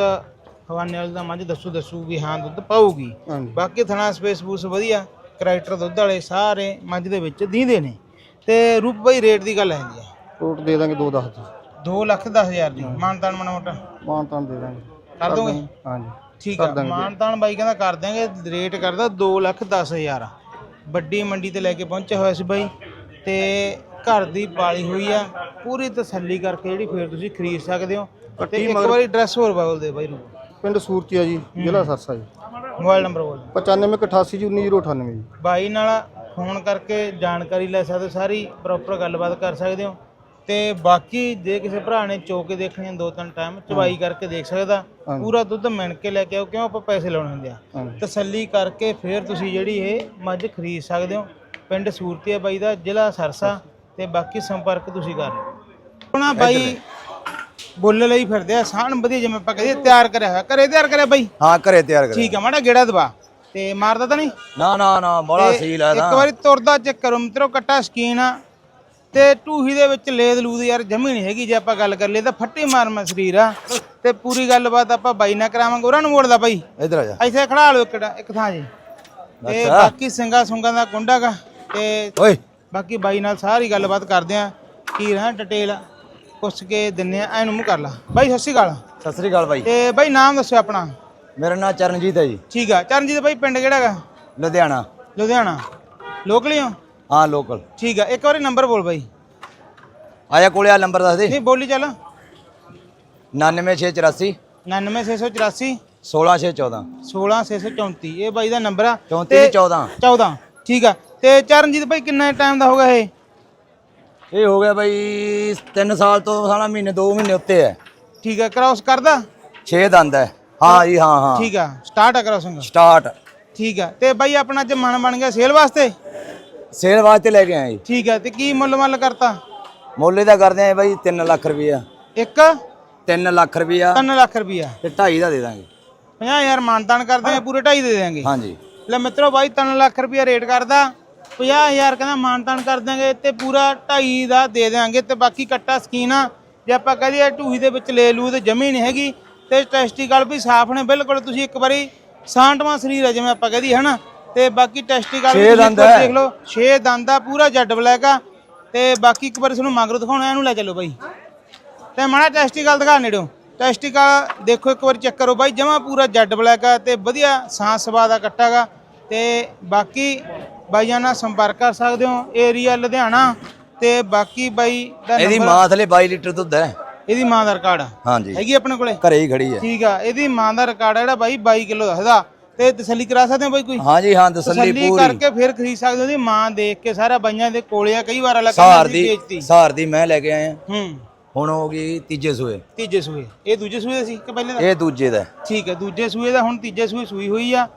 ਹਵਾਨੇ ਵਾਲੀ ਦਾ ਮੱਝ ਦੱਸੂ ਦੱਸੂ ਵੀ ਹਾਂ ਦੁੱਧ ਪਾਊਗੀ। ਬਾਕੀ ਥਣਾ ਸਪੇਸ ਬੂਸ ਵਧੀਆ ਕਰੈਕਟਰ ਦੁੱਧ ਵਾਲੇ ਸਾਰੇ ਮੱਝ ਦੇ ਵਿੱਚ ਦੀਂਦੇ ਨੇ। ਤੇ ਰੂਪ ਬਾਈ ਰੇਟ ਦੀ ਗੱਲ ਆਂਦੀ ਆ? ਦੇ ਦਾਂਗੇ 2 10 ਦੀ। 2 ਲੱਖ 10 ਹਜ਼ਾਰ ਦੀ। ਮਾਨਤਾਨ ਮਨਾ ਮੋਟਾ ਦੇ ਦਾਂਗੇ। ਕਰ ਦੋਗੇ? ਹਾਂਜੀ। ਠੀਕ ਆ ਮਾਨਤਾਨ ਬਾਈ ਕਹਿੰਦਾ ਕਰ ਦਿਆਂਗੇ ਰੇਟ ਕਰਦਾ 2 ਲੱਖ 10 ਹਜ਼ਾਰ। ਵੱਡੀ ਮੰਡੀ ਤੇ ਲੈ ਕੇ ਪਹੁੰਚਿਆ ਹੋਇਆ ਸੀ ਬਾਈ ਤੇ ਘਰ ਦੀ ਪਾਲੀ ਹੋਈ ਆ ਪੂਰੀ ਤਸੱਲੀ ਕਰਕੇ ਜਿਹੜੀ ਫੇਰ ਤੁਸੀਂ ਖਰੀਦ ਸਕਦੇ ਹੋ। ਤੇ ਇੱਕ ਵਾਰੀ ਐਡਰੈਸ ਹੋਰ ਬੋਲ ਦੇ ਬਾਈ ਨੂੰ। ਪਿੰਡ ਸੂਰਤੀਆ ਜੀ ਜ਼ਿਲ੍ਹਾ ਸਰਸਾ ਜੀ। ਮੋਬਾਈਲ ਨੰਬਰ ਬੋਲ। 9588 ਜੀ 19098 ਜੀ ਬਾਈ ਨਾਲ ਫੋਨ ਕਰਕੇ ਜਾਣਕਾਰੀ ਲੈ ਸਕਦੇ ਹੋ ਸਾਰੀ ਪ੍ਰੋਪਰ ਗੱਲਬਾਤ ਕਰ ਸਕਦੇ ਹੋ। ਤੇ ਬਾਕੀ ਜੇ ਕਿਸੇ ਭਰਾ ਨੇ ਚੋ ਕੇ ਦੇਖਣੀ ਦੋ ਤਿੰਨ ਟਾਈਮ ਚਵਾਈ ਕਰਕੇ ਦੇਖ ਸਕਦਾ। ਪੂਰਾ ਦੁੱਧ ਮਿਣ ਕੇ ਲੈ ਕੇ ਆਓ ਕਿਉਂ ਆਪਾਂ ਪੈਸੇ ਲਾਉਣੇ ਹੁੰਦੇ ਆ। ਤਸੱਲੀ ਕਰਕੇ ਫਿਰ ਤੁਸੀਂ ਜਿਹੜੀ ਇਹ ਮੱਝ ਖਰੀਦ ਸਕਦੇ ਹੋ। ਪਿੰਡ ਸੂਰਤੀਆ ਬਾਈ ਦਾ ਜ਼ਿਲ੍ਹਾ ਸਰਸਾ ਤੇ ਬਾਕੀ ਸੰਪਰਕ ਤੁਸੀਂ ਕਰ ਲਓ। ਹੁਣ ਬਾਈ ਬੋਲੇ ਲਈ ਫਿਰਦੇ ਆ ਸਾਨ ਵਧੀਆ ਜਿਵੇਂ ਆਪਾਂ ਕਹਦੇ ਤਿਆਰ ਕਰਿਆ ਹੋਇਆ। ਘਰੇ ਤਿਆਰ ਕਰਿਆ ਬਾਈ? ਹਾਂ ਘਰੇ ਤਿਆਰ ਕਰ ਠੀਕ ਆ ਮਾੜਾ ਗੇੜਾ ਦਬਾ। ਤੇ ਮਾਰਦਾ ਤਾਂ ਨਹੀਂ? ਨਾ ਨਾ ਨਾ ਬੜਾ ਸੀਲ ਹੈ ਇੱਕ ਵਾਰੀ ਤੁਰਦਾ ਚੈੱਕ ਕਰੋ ਮਿੱਤਰੋ ਕੱਟਾ ਸਕੀਨ ਆ। ਤੇ ਟੂਹੀ ਦੇ ਵਿੱਚ ਲੇਦ ਲੂਦ ਯਾਰ ਜਮੀ ਨਹੀਂ ਹੈਗੀ ਜੇ ਆਪਾਂ ਗੱਲ ਕਰ ਲਈਏ ਤਾਂ ਫੱਟੀ ਮਾਰਮਾ ਸਰੀਰ ਆ। ਤੇ ਪੂਰੀ ਗੱਲਬਾਤ ਆਪਾਂ ਬਾਈ ਨਾਲ ਕਰਾਵਾਂਗੇ ਉਹਨਾਂ ਨੂੰ ਮੋੜਦਾ ਬਾਈ। ਇਧਰ ਆ ਜਾ। ਇੱਥੇ ਖੜਾ ਲਓ ਇੱਕ ਇੱਕ ਥਾਂ ਜੀ। ਤੇ ਬਾਕੀ ਸਿੰਘਾ ਸੁੰਗਾ ਦਾ ਕੁੰਡਾ ਗਾ। ਤੇ ਓਏ। ਬਾਕੀ ਬਾਈ ਨਾਲ ਸਾਰੀ ਗੱਲਬਾਤ ਕਰਦੇ ਆ। ਕੀ ਰਹਿ ਡਿਟੇਲ ਪੁੱਛ ਕੇ ਦਿੰਨੇ ਆ ਐਨੂੰ ਮੂੰਹ ਕਰ ਲਾ। ਬਾਈ ਸਤਿ ਸ਼੍ਰੀ ਅਕਾਲ। ਸਤਿ ਸ੍ਰੀ ਅਕਾਲ ਬਾਈ। ਤੇ ਬਾਈ ਨਾਮ ਦੱਸੋ ਆਪਣਾ। ਮੇਰਾ ਨਾਮ ਚਰਨਜੀਤ ਹੈ ਜੀ। ਠੀਕ ਆ। ਚਰਨਜੀਤ ਬਾਈ ਪਿੰਡ ਕਿਹੜਾ ਗਾ? ਲੁਧਿਆਣਾ। ਲੁਧਿਆਣਾ। ਲੋਕਲੀ ਹੋ? ਹਾਂ ਲੋਕਲ ਠੀਕ ਆ ਇੱਕ ਵਾਰੀ ਨੰਬਰ ਬੋਲ ਬਾਈ। ਆਇਆ ਕੋਲੇ ਆ ਨੰਬਰ ਦੱਸ ਦੇ। ਨਹੀਂ ਬੋਲੀ ਚੱਲ। 99684 99684 16614 16634 ਇਹ ਬਾਈ ਦਾ ਨੰਬਰ ਆ। 34 ਤੇ 14 14 ਠੀਕ ਆ। ਤੇ ਚਰਨਜੀਤ ਬਾਈ ਕਿੰਨਾ ਟਾਈਮ ਦਾ ਹੋਗਾ ਇਹ? ਇਹ ਹੋ ਗਿਆ ਬਾਈ 3 ਸਾਲ ਤੋਂ ਸਾਲਾ ਮਹੀਨੇ 2 ਮਹੀਨੇ ਉੱਤੇ ਹੈ। ਠੀਕ ਆ ਕ੍ਰਾਸ ਕਰਦਾ? 6 ਦੰਦ ਹੈ। ਹਾਂ ਜੀ ਹਾਂ ਹਾਂ। ਠੀਕ ਆ ਸਟਾਰਟ ਆ ਕ੍ਰਾਸਿੰਗ ਸਟਾਰਟ ਠੀਕ ਆ ਤੇ ਬਾਈ ਆਪਣਾ ਅੱਜ ਮਨ ਬਣ ਗਿਆ ਸੇਲ ਵਾਸਤੇ? ਸੇਲ ਵਾਸਤੇ ਲੈ ਕੇ ਆਏ ਜੀ। ਠੀਕ ਆ ਤੇ ਕੀ ਮੁੱਲ ਮੱਲ ਕਰਤਾ? ਮੁੱਲ ਇਹਦਾ ਕਰਦੇ ਆ ਬਾਈ 3 ਲੱਖ ਰੁਪਈਆ। ਇੱਕ? 3 ਲੱਖ ਰੁਪਈਆ। 3 ਲੱਖ ਰੁਪਈਆ। ਤੇ 2.5 ਦਾ ਦੇ ਦਾਂਗੇ। 50000 ਮਾਨਤਾਨ ਕਰਦੇ ਆ ਪੂਰੇ 2.5 ਦੇ ਦੇਾਂਗੇ ਹਾਂਜੀ। ਲੈ ਮਿੱਤਰੋ ਬਾਈ 3 ਲੱਖ ਰੁਪਇਆ ਰੇਟ ਕਰਦਾ। 50000 ਕਹਿੰਦਾ ਮਾਨਤਾਨ ਕਰ ਦਾਂਗੇ ਤੇ ਪੂਰਾ 2.5 ਦਾ ਦੇ ਦਿਆਂਗੇ ਤੇ ਬਾਕੀ ਕੱਟਾ ਸਕੀਨ ਆ। ਜੇ ਆਪਾਂ ਕਹਦੇ ਢੂਹੀ ਦੇ ਵਿੱਚ ਲੈ ਲੂ ਤੇ ਜਮੀ ਨਹੀਂ ਹੈਗੀ। ਤੇ ਟੈਸਟੀਕਲ ਵੀ ਸਾਫ਼ ਨੇ ਬਿਲਕੁਲ ਤੁਸੀਂ ਇੱਕ ਵਾਰੀ ਸਾਂਟਵਾਂ ਸਰੀਰ ਆ ਜਿਵੇਂ ਆਪਾਂ ਕਹਦੀ ਹਨਾ? ਤੇ ਬਾਕੀ ਟੈਸਟੀਕਲ ਛੇ ਦੰਦ ਹੈ। ਦੇਖ ਲਓ 6 ਦੰਦ ਆ ਪੂਰਾ ਜੈਡ ਬਲੈਕ ਆ। ਤੇ ਬਾਕੀ ਇੱਕ ਵਾਰੀ ਤੁਹਾਨੂੰ ਮਗਰੋਂ ਦਿਖਾਉਣਾ ਇਹਨੂੰ ਲੈ ਚੱਲੋ ਬਾਈ। ਤੇ ਮਾੜਾ ਟੈਸਟੀਕਲ ਦਿਖਾ ਨੇੜੋ ਟੈਸਟੀਕਲ ਦੇਖੋ ਇੱਕ ਵਾਰ ਚੈੱਕ ਕਰੋ ਬਾਈ ਜਮਾ ਪੂਰਾ ਜੈਡ ਬਲੈਕ ਆ ਤੇ ਵਧੀਆ ਸਾਂਸ ਸਵਾਦ ਦਾ ਕੱਟਾਗਾ ਤੇ ਬਾਕੀ ਬਾਈਆਂ ਨਾਲ ਸੰਪਰਕ ਕਰ ਸਕਦੇ ਹੋ ਏਰੀਆ ਲੁਧਿਆਣਾ। ਤੇ ਬਾਕੀ ਬਾਈ ਦਾ ਇਹਦੀ ਮਾਂ ਥਲੇ 22 ਲੀਟਰ ਦੁੱਧ ਹੈ। ਇਹਦੀ ਮਾਂ ਦਾ ਰਿਕਾਰਡ ਆ। ਹਾਂਜੀ। ਹੈਗੀ ਆਪਣੇ ਕੋਲੇ? ਘਰੇ ਹੀ ਖੜੀ ਹੈ। ਠੀਕ ਆ ਇਹਦੀ ਮਾਂ ਦਾ ਰਿਕਾਰਡ ਆ ਜਿਹੜਾ ਬਾਈ 22 ਕਿਲੋ ਦੱਸਦਾ। ਤੇ ਤਸੱਲੀ ਕਰਾ ਸਕਦੇ ਹੋ ਬਾਈ ਕੋਈ? ਹਾਂਜੀ ਹਾਂ ਤਸੱਲੀ ਤਸੱਲੀ ਪੂਰੀ। ਕਰਕੇ ਫਿਰ ਖਰੀਦ ਸਕਦੇ ਹੋ ਉਹਦੀ ਮਾਂ ਦੇਖ ਕੇ ਸਾਰਾ ਬਾਈਆਂ ਦੇ ਕੋਲੇ ਆ ਕਈ ਵਾਰ ਅਲੱਗ ਸਹਾਰ ਦੀ ਦੀ ਵੇਚਤੀ। ਸਹਾਰ ਦੀ ਮੈਂ ਲੈ ਕੇ ਆਇਆ। ਹੂੰ। ਹੁਣ ਹੋ ਗਈ ਤੀਜੇ ਸੂਏ। ਤੀਜੇ ਸੂਏ। ਇਹ ਦੂਜੇ ਸੂਏ ਦਾ ਸੀ ਕਿ ਪਹਿਲੇ ਦਾ? ਇਹ ਦੂਜੇ ਦਾ। ਹੈ। ਠੀਕ ਹੈ ਦੂਜੇ ਸੂਏ ਦਾ ਹੁਣ ਤੀਜੇ ਸੂਏ ਸੂਈ ਹੋਈ ਆ।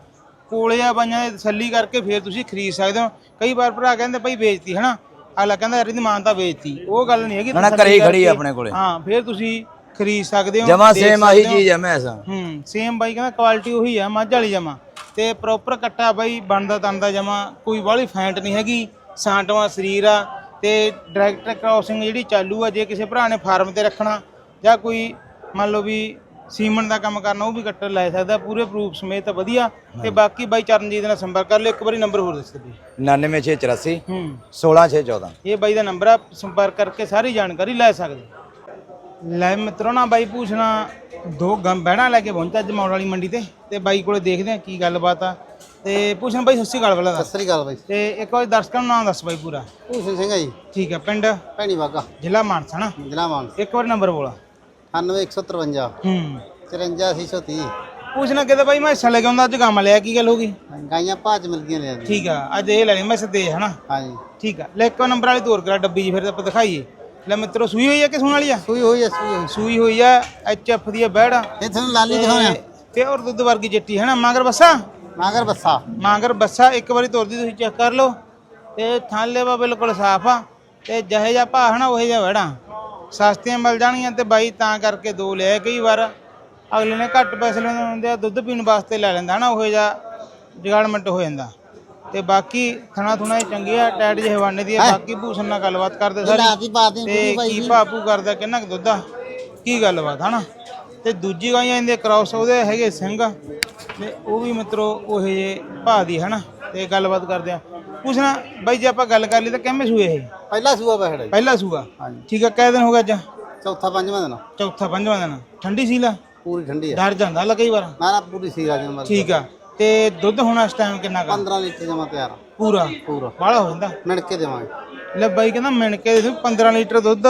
ਕੋਲੇ ਆ ਬਾਈਆਂ ਦੇ ਤਸੱਲੀ ਕਰਕੇ ਫਿਰ ਤੁਸੀਂ ਖਰੀਦ ਸਕਦੇ ਹੋ। ਕਈ ਵਾਰ ਭਰਾ ਕਹਿੰਦੇ ਭਾਈ ਵੇਚਤੀ ਹਨਾ? ਅਗਲਾ ਕਹਿੰਦਾ ਯਾਰ ਇਹਦੀ ਮਾਂ ਤਾਂ ਵੇਚਤੀ। ਉਹ ਗੱਲ ਨਹੀਂ ਹੈਗੀ ਨਾ, ਨਾ, ਤਸੱਲੀ ਘਰੇ ਹੀ ਖੜੀ ਆ ਕਰਕੇ- ਆਪਣੇ ਕੋਲੇ। ਹਾਂ ਫਿਰ ਤੁਸੀਂ ਖਰੀਦ ਸਕਦੇ ਹੋ ਜਮਾ ਦੇਖ ਸੇਮ ਆਹੀ ਸਕਦੇ ਹੋ। ਚੀਜ਼ ਹੈ ਮੈਸਾਂ ਹੂੰ ਸੇਮ ਬਾਈ ਕਹਿੰਦਾ ਕੁਆਲਿਟੀ ਉਹੀ ਆ ਮੱਝ ਵਾਲੀ ਜਮਾ। ਤੇ ਪ੍ਰੋਪਰ ਕੱਟਾ ਬਾਈ ਬਣਦਾ ਤੰਦਾ ਜਮਾ ਕੋਈ ਵਾਲੀ ਫੈਂਟ ਨਹੀਂ ਹੈਗੀ ਸਾਂਟਵਾ ਸਰੀਰ ਆ ਤੇ ਡਾਇਰੈਕਟ ਕ੍ਰਾਸਿੰਗ ਜਿਹੜੀ ਚਾਲੂ ਆ ਜੇ ਕਿਸੇ ਭਰਾ ਨੇ ਫਾਰਮ ਤੇ ਰੱਖਣਾ ਜਾਂ ਕੋਈ ਮੰਨ ਲਓ ਵੀ ਸੀਮਨ ਦਾ ਕੰਮ ਕਰਨਾ ਉਹ ਵੀ ਕੱਟਰ ਲੈ ਸਕਦਾ ਪੂਰੇ ਪ੍ਰੂਫ ਸਮੇਤ ਵਧੀਆ। ਤੇ ਬਾਕੀ ਬਾਈ ਚਰਨਜੀਤ ਨਾਲ ਸੰਪਰਕ ਕਰ ਲਿਓ ਇੱਕ ਵਾਰੀ ਨੰਬਰ ਹੋਰ ਦੱਸ ਦਿਓ। 99684 ਹੂੰ। 16614 ਇਹ ਬਾਈ ਦਾ ਨੰਬਰ ਆ ਸੰਪਰਕ ਕਰਕੇ ਸਾਰੀ ਜਾਣਕਾਰੀ ਲੈ ਸਕਦੇ ਲੈ ਮਿੱਤਰੋ ਨਾ ਬਾਈ ਪੁੱਛਣਾ ਦੋ ਗੰ ਬਹਿਣਾ ਲੈ ਕੇ ਪਹੁੰਚਾ ਅੱਜ ਮੌੜ ਵਾਲੀ ਮੰਡੀ ਤੇ ਤੇ ਬਾਈ ਕੋਲੇ ਦੇਖਦੇ ਆ ਕੀ ਗੱਲਬਾਤ ਆ। ਤੇ ਪੁੱਛਣ ਬਾਈ ਸਤਿ ਸ਼੍ਰੀ ਅਕਾਲ ਦਾ ਸਤਿ ਸ੍ਰੀ ਅਕਾਲ ਬਾਈ। ਤੇ ਇੱਕ ਵਾਰ ਦਰਸ਼ਕਾਂ ਨੂੰ ਨਾਮ ਦੱਸ ਬਾਈ ਪੂਰਾ। ਭੂਸ਼ਣ ਸਿੰਘ ਆ ਜੀ। ਠੀਕ ਹੈ ਪਿੰਡ? ਭੈਣੀ ਬਾਗਾ ਜ਼ਿਲ੍ਹਾ ਮਾਨਸਾ ਨਾ? ਜ਼ਿਲ੍ਹਾ ਮਾਨਸਾ। ਇੱਕ ਵਾਰ ਨੰਬਰ ਬੋਲਾ। 98153 ਹੂੰ। 54630 ਪੁੱਛਣਾ ਕਿਤੇ ਬਾਈ ਮੈਂ ਹਿੱਸਾ ਲੈ ਕੇ ਆਉਂਦਾ ਅੱਜ ਕੰਮ ਲਿਆ ਕੀ ਗੱਲ ਹੋ ਗਈ? ਗਾਈਆਂ ਭਾਜ ਮਿਲ ਗਈਆਂ ਨੇ ਠੀਕ ਆ ਅੱਜ ਇਹ ਲੈ ਲਈ ਮੈਂ ਸਦੇ ਹਨਾ? ਹਾਂਜੀ। ਠੀਕ ਆ ਲੈ ਇੱਕ ਨੰਬਰ ਵਾਲੀ ਤੋਰ ਕਰਾ ਡੱਬੀ ਜੀ ਫਿਰ ਆਪਾਂ ਦਿਖਾਈਏ। ਲੈ ਮਿੱਤਰੋ ਸੂਈ ਹੋਈ ਆ ਕਿ ਸੁਣ ਵਾਲੀ ਆ? ਸੂਈ ਹੋਈ ਐ ਸੂਈ ਹੋਈ ਸੂਈ ਹੋਈ ਆ ਐਚ ਐਫ ਦੀ ਆ ਬੈੜ। ਇਹ ਤੁਹਾਨੂੰ ਲਾਲੀ ਦਿਖਾਉਣਾ ਤੇ ਔਰ ਦੁੱਧ ਵਰਗੀ ਜੱਟੀ ਹੈ ਨਾ? ਮਾਂਗਰ ਬੱਸਾ? ਮਾਗਰ ਬੱਸਾ। ਮਾਂਗਰ ਬੱਸਾ ਇੱਕ ਵਾਰੀ ਤੋਰਦੀ ਤੁਸੀਂ ਚੈੱਕ ਕਰ ਲਓ। ਤੇ ਥਾਲੇ ਵਾ ਬਿਲਕੁਲ ਸਾਫ਼ ਆ। ਤੇ ਜਿਹੇ ਜਿਹਾ ਭਾਅ ਹਨਾ ਉਹੇ ਜਿਹਾ ਵੜਾ ਸਸਤੀਆਂ ਮਿਲ ਜਾਣਗੀਆਂ ਤੇ ਬਾਈ ਤਾਂ ਕਰਕੇ ਦੋ ਲਿਆ ਕਈ ਵਾਰ। ਅਗਲੇ ਨੇ ਘੱਟ ਪੈਸੇ ਲੈਂਦੇ ਹੁੰਦੇ ਆ ਦੁੱਧ ਪੀਣ ਵਾਸਤੇ ਲੈ ਲੈਂਦਾ ਹਨਾ ਉਹੇ ਜਿਹਾ ਜਗਾੜਮੈਂਟ ਹੋ ਜਾਂਦਾ। ਤੇ ਬਾਕੀ ਥਣਾ ਥੁਣਾ ਹੀ ਚੰਗੀ ਆ ਟੈਟ ਜਿਹੇ ਹਵਾਨੇ ਦੀ ਆ ਬਾਕੀ ਭੂਸਣ ਨਾਲ ਗੱਲਬਾਤ ਕਰਦੇ ਸਾਰੀ। ਤੇ ਕੀ ਭਾਪੂ ਕਰਦਾ ਕਿੰਨਾ ਕੁ ਦੁੱਧ ਆ? ਕੀ ਗੱਲਬਾਤ ਹਨਾ? ਤੇ ਦੂਜੀ ਗਾਈਆਂ ਇਹਦੇ ਕ੍ਰਾਸ ਉਹਦੇ ਹੈਗੇ ਸਿੰਘ। ਤੇ ਉਹ ਵੀ ਮਿੱਤਰੋ ਉਹ ਜੇ ਭਾਅ ਦੀ ਹਨਾ? ਤੇ ਗੱਲਬਾਤ ਕਰਦੇ ਆ। ਪੁੱਛਣਾ ਬਾਈ ਜੇ ਆਪਾਂ ਗੱਲ ਕਰ ਲਈ ਤਾਂ ਕਿੰਨੇ ਸੂਏ ਇਹ? ਪਹਿਲਾ ਸੂਆ ਬਹਿੜਾ ਜੀ। ਪਹਿਲਾ ਸੂਆ। ਹਾਂਜੀ। ਠੀਕ ਆ ਕਿੰਨੇ ਦਿਨ ਹੋ ਗਿਆ ਅੱਜ? ਚੌਥਾ ਪੰਜਵਾਂ ਦਿਨ। ਚੌਥਾ ਪੰਜਵਾਂ ਦਿਨ। ਠੰਡੀ ਸੀਲਾ ਪੂਰੀ ਠੰਡੀ ਆ। ਡਰ ਜਾਂਦਾ ਲਾ ਕਈ ਵਾਰ। ਨਾ ਨਾ ਪੂਰੀ ਸੀ ਰਾਜਨ ਮਰ ਠੀਕ ਆ। ਤੇ ਦੁੱਧ ਹੁਣ ਇਸ ਟਾਈਮ ਕਿੰਨਾ ਕਾ 15 ਲੀਟਰ ਜਮਾ ਤਿਆਰ ਆ। ਪੂਰਾ? ਪੂਰਾ। ਬਾਹਲਾ ਹੋ ਜਾਂਦਾ? ਮਿਣ ਕੇ ਦੇਵਾਂਗੇ। ਲੈ ਬਾਈ ਕਹਿੰਦਾ ਮਿਣ ਕੇ ਦੇ ਦੂੰ 15 ਲੀਟਰ ਦੁੱਧ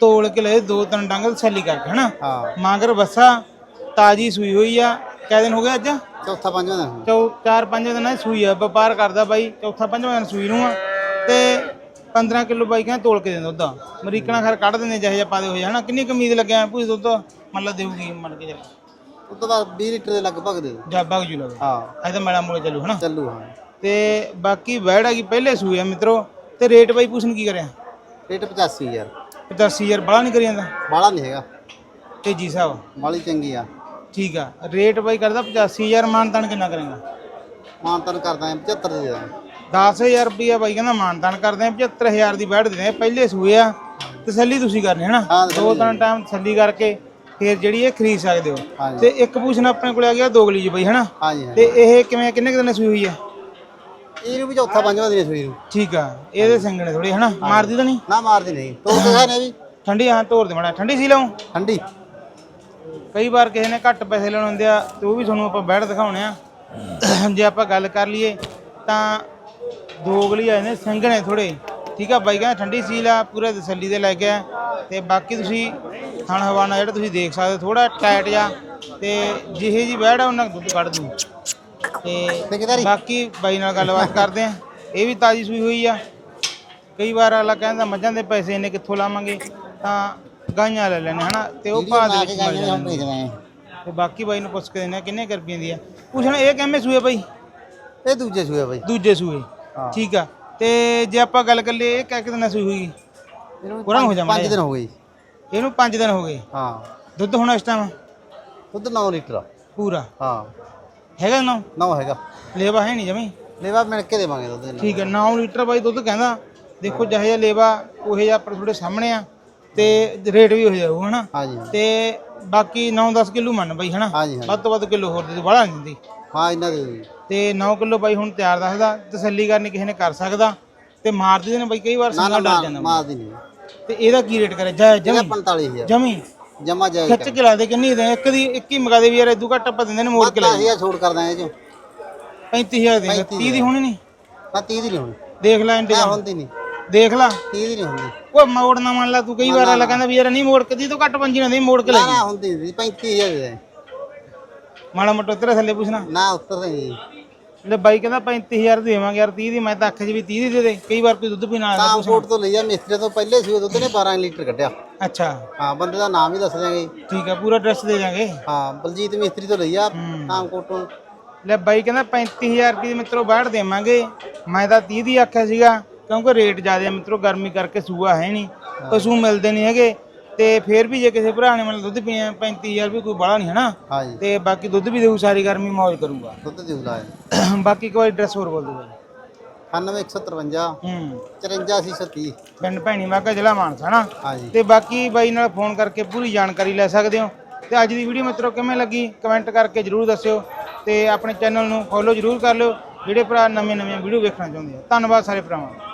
ਤੋਲ ਕੇ ਲੈ ਦੋ ਤਿੰਨ ਡੰਗ ਤਸੱਲੀ ਕਰਕੇ ਹਨਾ? ਹਾਂ। ਮਾਂਗਰ ਬੱਸਾ ਤਾਜੀ ਸੂਈ ਹੋਈ ਆ। ਕਿਆ ਦਿਨ ਹੋ ਗਿਆ ਅੱਜ? ਚੌਥਾ ਪੰਜਵਾਂ ਦਿਨ। ਚੌ ਚਾਰ ਪੰਜ ਦਿਨਾਂ ਦੀ ਸੂਈ ਆ ਵਪਾਰ ਕਰਦਾ ਬਾਈ ਚੌਥਾ ਪੰਜਵਾਂ ਦਿਨ ਸੂਈ ਨੂੰ ਆ। ਤੇ 15 ਕਿਲੋ ਬਾਈ ਕਹਿੰਦਾ ਤੋਲ ਕੇ ਦਿੰਦਾ ਦੁੱਧ। ਅਮਰੀਕਣਾ ਖਰ ਕੱਢ ਦਿੰਦੇ ਜਿਹੇ ਜਿਹਾ ਪਾਦੇ ਹੋਏ ਹਨਾ? ਕਿੰਨੀ ਕੁ ਉਮੀਦ ਲੱਗਿਆ ਪੂਰੀ ਦੁੱਧ? ਮੰਨ ਲਾ ਦੇਊਗੀ ਮੰਨ ਕੇ ਚੱਲ। ਉਸ ਤੋਂ ਬਾਅਦ 20 ਲੀਟਰ ਦੇ ਲਗਭਗ ਦੇ ਦਿਓ। ਜਾਬਾ ਜੂ ਲਵੇ ਹਾਂ। ਐ ਤਾਂ ਮੈਲਾ ਮੂਲੇ ਚੱਲੂ ਹਨਾ? ਚੱਲੂ ਹਾਂ। ਤੇ ਬਾਕੀ ਵੈੜ ਹੈਗੀ ਪਹਿਲੇ ਆ ਮਿੱਤਰੋ। ਤੇ ਰੇਟ ਬਾਈ ਪੁੱਛਣ ਕੀ ਕਰਿਆ? ਰੇਟ 85 ਯਾਰ 80000 ਬੜਾ ਨਹੀਂ ਕਰੀ ਜਾਂਦਾ ਬਾਲਾ ਨਹੀਂ ਹੈਗਾ। ਤੇਜੀ ਸਾਹਿਬ ਬਾਲੀ ਚੰਗੀ ਆ। ਠੀਕ ਆ। ਰੇਟ ਬਾਈ ਕਰਦਾ 85000 ਮਾਨਤਾਨ ਕਿੰਨਾ ਕਰੇਗਾ? ਮਾਨਤਨ ਕਰਦਾ 75 ਦੇ ਦੇ ਦਾਂਗੇ 10000 ਰੁਪਇਆ ਬਾਈ ਕਹਿੰਦਾ ਮਾਨਤਾਨ ਕਰਦੇ ਆ 75000 ਦੀ ਬੈਠ ਦਿੰਦੇ ਆ ਪਹਿਲੇ ਸੂਏ ਆ ਤਸੱਲੀ ਤੁਸੀਂ ਕਰਨੀ ਹੈ ਨਾ ਹਾਂ, ਤਸੱਲੀ ਦੋ ਤਿੰਨ ਟਾਈਮ ਤਸੱਲੀ ਕਰਕੇ ਫਿਰ ਜਿਹੜੀ ਇਹ ਖਰੀਦ ਸਕਦੇ ਹੋ। ਤੇ ਇੱਕ ਪੂਛਣ ਆਪਣੇ ਕੋਲੇ ਆ ਗਿਆ ਦੋਗਲੀ ਜੀ ਬਾਈ ਹਨਾ? ਤੇ ਇਹ ਕਿਵੇਂ ਕਿੰਨੇ ਦਿਨ ਸੂਈ ਹੋਈ ਆ? ਇਹਨੂੰ ਵੀ ਚੌਥਾ ਪੰਜਵਾਂ ਦਿਨ ਸੂਈ ਨੂੰ ਠੀਕ ਆ ਇਹਦੇ ਸੰਗਣੇ ਥੋੜੀ ਹਨਾ? ਮਾਰਦੀ ਤਾਂ ਨਹੀਂ? ਨਾ ਮਾਰਦੀ ਨਹੀਂ। ਤੋੜ ਕੇ ਖਾਣੇ ਵੀ। ਠੰਡੀ ਹਾਂ ਤੋਰ ਦੇ ਮੜਾ। ਠੰਡੀ ਸੀ ਲਾਉਂ? ਠੰਡੀ। ਕਈ ਵਾਰ ਕਿਸੇ ਨੇ ਘੱਟ ਪੈਸੇ ਲੈਣ ਹੁੰਦੇ ਆ ਤੇ ਉਹ ਵੀ ਤੁਹਾਨੂੰ ਆਪਾਂ ਬੈਠ ਦਿਖਾਉਣੇ ਆ। ਜੇ ਆਪਾਂ ਗੱਲ ਕਰ ਲਈਏ ਤਾਂ ਦੋਗਲੀ ਆਏ ਨੇ ਸੰਘਣੇ ਥੋੜੇ ਠੀਕ ਆ ਬਾਈ ਕਹਿੰਦਾ ਠੰਡੀ ਸੀਲ ਆ ਪੂਰੇ ਤਸੱਲੀ ਦੇ ਲੈ ਗਿਆ ਤੇ ਬਾਕੀ ਤੁਸੀਂ ਥਣ ਹਵਾਨਾ ਜਿਹੜਾ ਤੁਸੀਂ ਦੇਖ ਸਕਦੇ ਥੋੜਾ ਟਾਈਟ ਜਾ ਤੇ ਜਿਹੇ ਜੀ ਬੈੜ ਉਹਨਾਂ ਦੁੱਧ ਕੱਢ ਦੂ। ਤੇ। ਬਾਕੀ ਬਾਈ ਨਾਲ ਗੱਲਬਾਤ ਕਰਦੇ ਆ ਇਹ ਵੀ ਤਾਜੀ ਸੂਈ ਹੋਈ ਆ। ਕਈ ਵਾਰ ਅਗਲਾ ਕਹਿੰਦਾ ਮੱਝਾਂ ਦੇ ਪੈਸੇ ਇੰਨੇ ਕਿੱਥੋਂ ਲਾਵਾਂਗੇ? ਤਾਂ ਗਾਈਆਂ ਲੈ ਲੈਣੇ ਹਨਾ? ਤੇ ਉਹ ਭਾਅ ਦੇ ਵਿੱਚ ਜਾਂਦੇ। ਤੇ ਬਾਕੀ ਬਾਈ ਨੂੰ ਪੁੱਛ ਕੇ ਆ ਕਿੰਨੇ ਕੁ ਰੁਪਈਆਂ ਦੀ ਆ? ਪੁੱਛਣਾ ਇਹ ਕਿੰਨੇ ਸੂਏ ਬਾਈ? ਇਹ ਦੂਜੇ ਸੂਏ ਬਾਈ। ਦੂਜੇ ਸੂਏ ਠੀਕ ਆ। ਤੇ ਜੇ ਆਪਾਂ ਗੱਲ ਕਰ ਲਈਏ ਇਹ ਕਹਿ ਕੇ ਦਿਨਾਂ ਸੂਈ ਹੋਈ? ਇਹਨੂੰ ਪੂਰਾ ਹੋ ਦਿਨ ਹੋ ਗਏ ਜੀ। ਇਹਨੂੰ 5 ਦਿਨ ਹੋ ਗਏ? ਹਾਂ। ਦੁੱਧ ਹੁਣ ਇਸ ਟਾਈਮ ਦੁੱਧ 9 ਲੀਟਰ ਆ। ਪੂਰਾ? ਹਾਂ। ਹੈਗਾ ਨਾ? ਨੌ ਹੈਗਾ। ਲੇਵਾ ਹੈ ਨਹੀਂ ਜਮੀ? ਲੇਵਾ ਮਿਲ ਕੇ ਦੇਵਾਂਗੇ ਦੁੱਧ ਇਹਨਾਂ ਠੀਕ ਹੈ 9 ਲੀਟਰ ਬਾਈ ਦੁੱਧ ਕਹਿੰਦਾ। ਦੇਖੋ ਜਿਹੋ ਜਿਹਾ ਲੇਵਾ ਉਹੇ ਜਿਹਾ ਪਰ ਤੁਹਾਡੇ ਸਾਹਮਣੇ ਆ ਤੇ ਰੇਟ ਵੀ ਉਹ ਜਿਹਾ ਹੋਊ ਹਨਾ? ਹਾਂਜੀ। ਹਾਂ। ਤੇ ਬਾਕੀ 9-10 ਕਿਲੋ ਮੰਨ ਬਾਈ ਹਨਾ? ਹਾਂਜੀ ਹਾਂਜੀ। ਵੱਧ ਤੋਂ ਵੱਧ ਕਿਲੋ ਹੋਰ ਦੇ ਦਿਓ, ਬਾਹਲਾ ਨਹੀਂ ਦਿੰਦੀ। ਹਾਂ ਇਹਨਾਂ ਦੇ ਜੀ। ਤੇ 9 ਕਿਲੋ ਬਾਈ ਹੁਣ ਤਿਆਰ ਦੱਸਦਾ ਤਸੱਲੀ ਕਰਨੀ ਕਿਸੇ ਨੇ ਕਰ ਸਕਦਾ ਤੇ ਮਾਰ ਦਿੰਦੇ ਨੇ ਬਾਈ ਕਈ ਵਾਰ ਨਾ ਨਾ ਸੰਗਾ ਡਰ ਮਾਰ- ਜਾਂਦਾ ਮਾਰਦੀ ਨਹੀਂ ਤੇ ਇਹਦਾ ਕੀ ਰੇਟ ਕਰੇ ਜੈ ਜਮੀ? 45000 ਜਮੀ? ਜਮਾ ਜਾਇਜ਼ ਖਿੱਚ ਕੇ ਲਾ ਦੇ ਕਿੰਨੀ ਦੇ? ਇੱਕ ਦੀ ਇੱਕ ਹੀ ਮਗਾ ਦੇ ਵੀ ਯਾਰ ਇਦੂ ਘੱਟ ਆਪਾਂ ਦਿੰਦੇ ਨੇ ਮੋੜ ਕੇ ਲੈ 10000 ਛੋੜ ਕਰ ਦਾਂਗੇ ਜੋ। 35000 ਦੇ 30 ਦੀ ਹੋਣੀ ਨਹੀਂ ਨਾ 30 ਦੀ ਹੋਣੀ ਦੇਖ ਲੈ ਇੰਤਜ਼ਾਮ ਹੁੰਦੀ ਨਹੀਂ ਦੇਖ ਲੈ। 30 ਦੀ ਨਹੀਂ ਹੁੰਦੀ। ਉਹ ਮੋੜ ਨਾ ਮੰਨ ਲਾ ਤੂੰ ਕਈ ਵਾਰ ਅਗਲਾ ਕਹਿੰਦਾ ਵੀ ਯਾਰ ਨਹੀਂ ਮੋੜ ਕੇ ਦੀ ਤੋਂ ਘੱਟ ਪੰਜੀ ਨਾ ਦੇ ਮੋੜ ਕੇ ਲੈ ਨਾ ਜੀ। ਨਾ ਹੁੰਦੀ ਨਹੀਂ 35000 ਦੇ। ਮਾੜਾ ਮੋਟਾ ਤੇਰੇ ਥੱਲੇ ਪੁੱਛਣਾ। ਨਾ ਉੱਤਰ ਨਹੀਂ ਲੈ ਬਾਈ ਕਹਿੰਦਾ 35000 ਦੇਵਾਂਗੇ ਯਾਰ 30 ਦੀ ਮੈਂ ਤਾਂ ਅੱਖ 'ਚ ਵੀ 30 ਦੀ ਦੇ ਦੇ ਕਈ ਵਾਰ ਕੋਈ ਦੁੱਧ ਪੀਣ ਆਇਆ ਤਾਂ ਕੋਟ ਤੋਂ ਲਈਆ ਮਿਸਤਰੀ ਤੋਂ ਪਹਿਲੇ ਸੀ ਉਹ ਦੁੱਧ ਨੇ 12 ਲੀਟਰ ਕੱਢਿਆ। ਅੱਛਾ। ਹਾਂ ਬੰਦੇ ਦਾ ਨਾਮ ਹੀ ਦੱਸ ਦਿਆਂਗੇ। ਠੀਕ ਹੈ ਪੂਰਾ ਐਡਰੈਸ ਦੇ ਜਾਾਂਗੇ ਹਾਂ ਬਲਜੀਤ ਮਿਸਤਰੀ ਤੋਂ ਲਈਆ ਤਾਂ ਕੋਟ। ਤੋਂ ਲੈ ਬਾਈ ਕਹਿੰਦਾ 35000 ਰੁਪਏ ਦੀ ਮਿੱਤਰੋ ਬਾਹਰ ਦੇਵਾਂਗੇ। ਮੈਂ ਤਾਂ 30 ਦੀ ਆਖਿਆ ਸੀਗਾ। ਕਿਉਂਕਿ ਰੇਟ ਜ਼ਿਆਦਾ ਮਿੱਤਰੋ ਗਰਮੀ ਕਰਕੇ ਸੂਆ ਹੈ ਨਹੀਂ ਪਸ਼ੂ ਮਿਲਦੇ ਨਹੀਂ ਹੈਗੇ। ਤੇ ਫੇਰ ਵੀ ਜੇ ਕਿਸੇ ਭਰਾ ਨੇ ਮਤਲਬ ਦੁੱਧ ਪੀਣਾ 35000 ਵੀ ਕੋਈ ਬਾਹਲਾ ਨਹੀਂ ਹਨਾ ਹਾਂ ਜੀ ਤੇ ਬਾਕੀ ਦੁੱਧ ਵੀ ਦੇਊ ਸਾਰੀ ਗਰਮੀ ਮौज ਕਰੂਗਾ। ਦੁੱਧ ਦੀ ਲਾਇਆ ਬਾਕੀ ਕੋਈ ਐਡਰੈਸ ਹੋਰ ਬੋਲ ਦਿਓ ਬਾਈ। 9153 ਹੂੰ। 84630 ਪਿੰਡ ਭੈਣੀ ਮਾਗਾ ਜ਼ਿਲ੍ਹਾ ਮਾਨਸਾ ਨਾ ਤੇ ਬਾਕੀ ਬਾਈ ਨਾਲ ਫੋਨ ਕਰਕੇ ਪੂਰੀ ਜਾਣਕਾਰੀ ਲੈ ਸਕਦੇ ਹੋ। ਤੇ ਅੱਜ ਦੀ ਵੀਡੀਓ ਮਿੱਤਰੋ ਕਿਵੇਂ ਲੱਗੀ? ਕਮੈਂਟ ਕਰਕੇ ਜਰੂਰ ਦੱਸਿਓ। ਤੇ ਆਪਣੇ ਚੈਨਲ ਨੂੰ ਫੋਲੋ ਜਰੂਰ ਕਰ ਲਿਓ। ਜਿਹੜੇ ਭਰਾ ਨਵੀਆਂ ਨਵੀਆਂ ਵੀਡੀਓ ਵੇਖਣਾ ਚਾਹੁੰਦੇ ਆ। ਧੰਨਵਾਦ ਸਾਰੇ ਭਰਾਵਾਂ ਦਾ।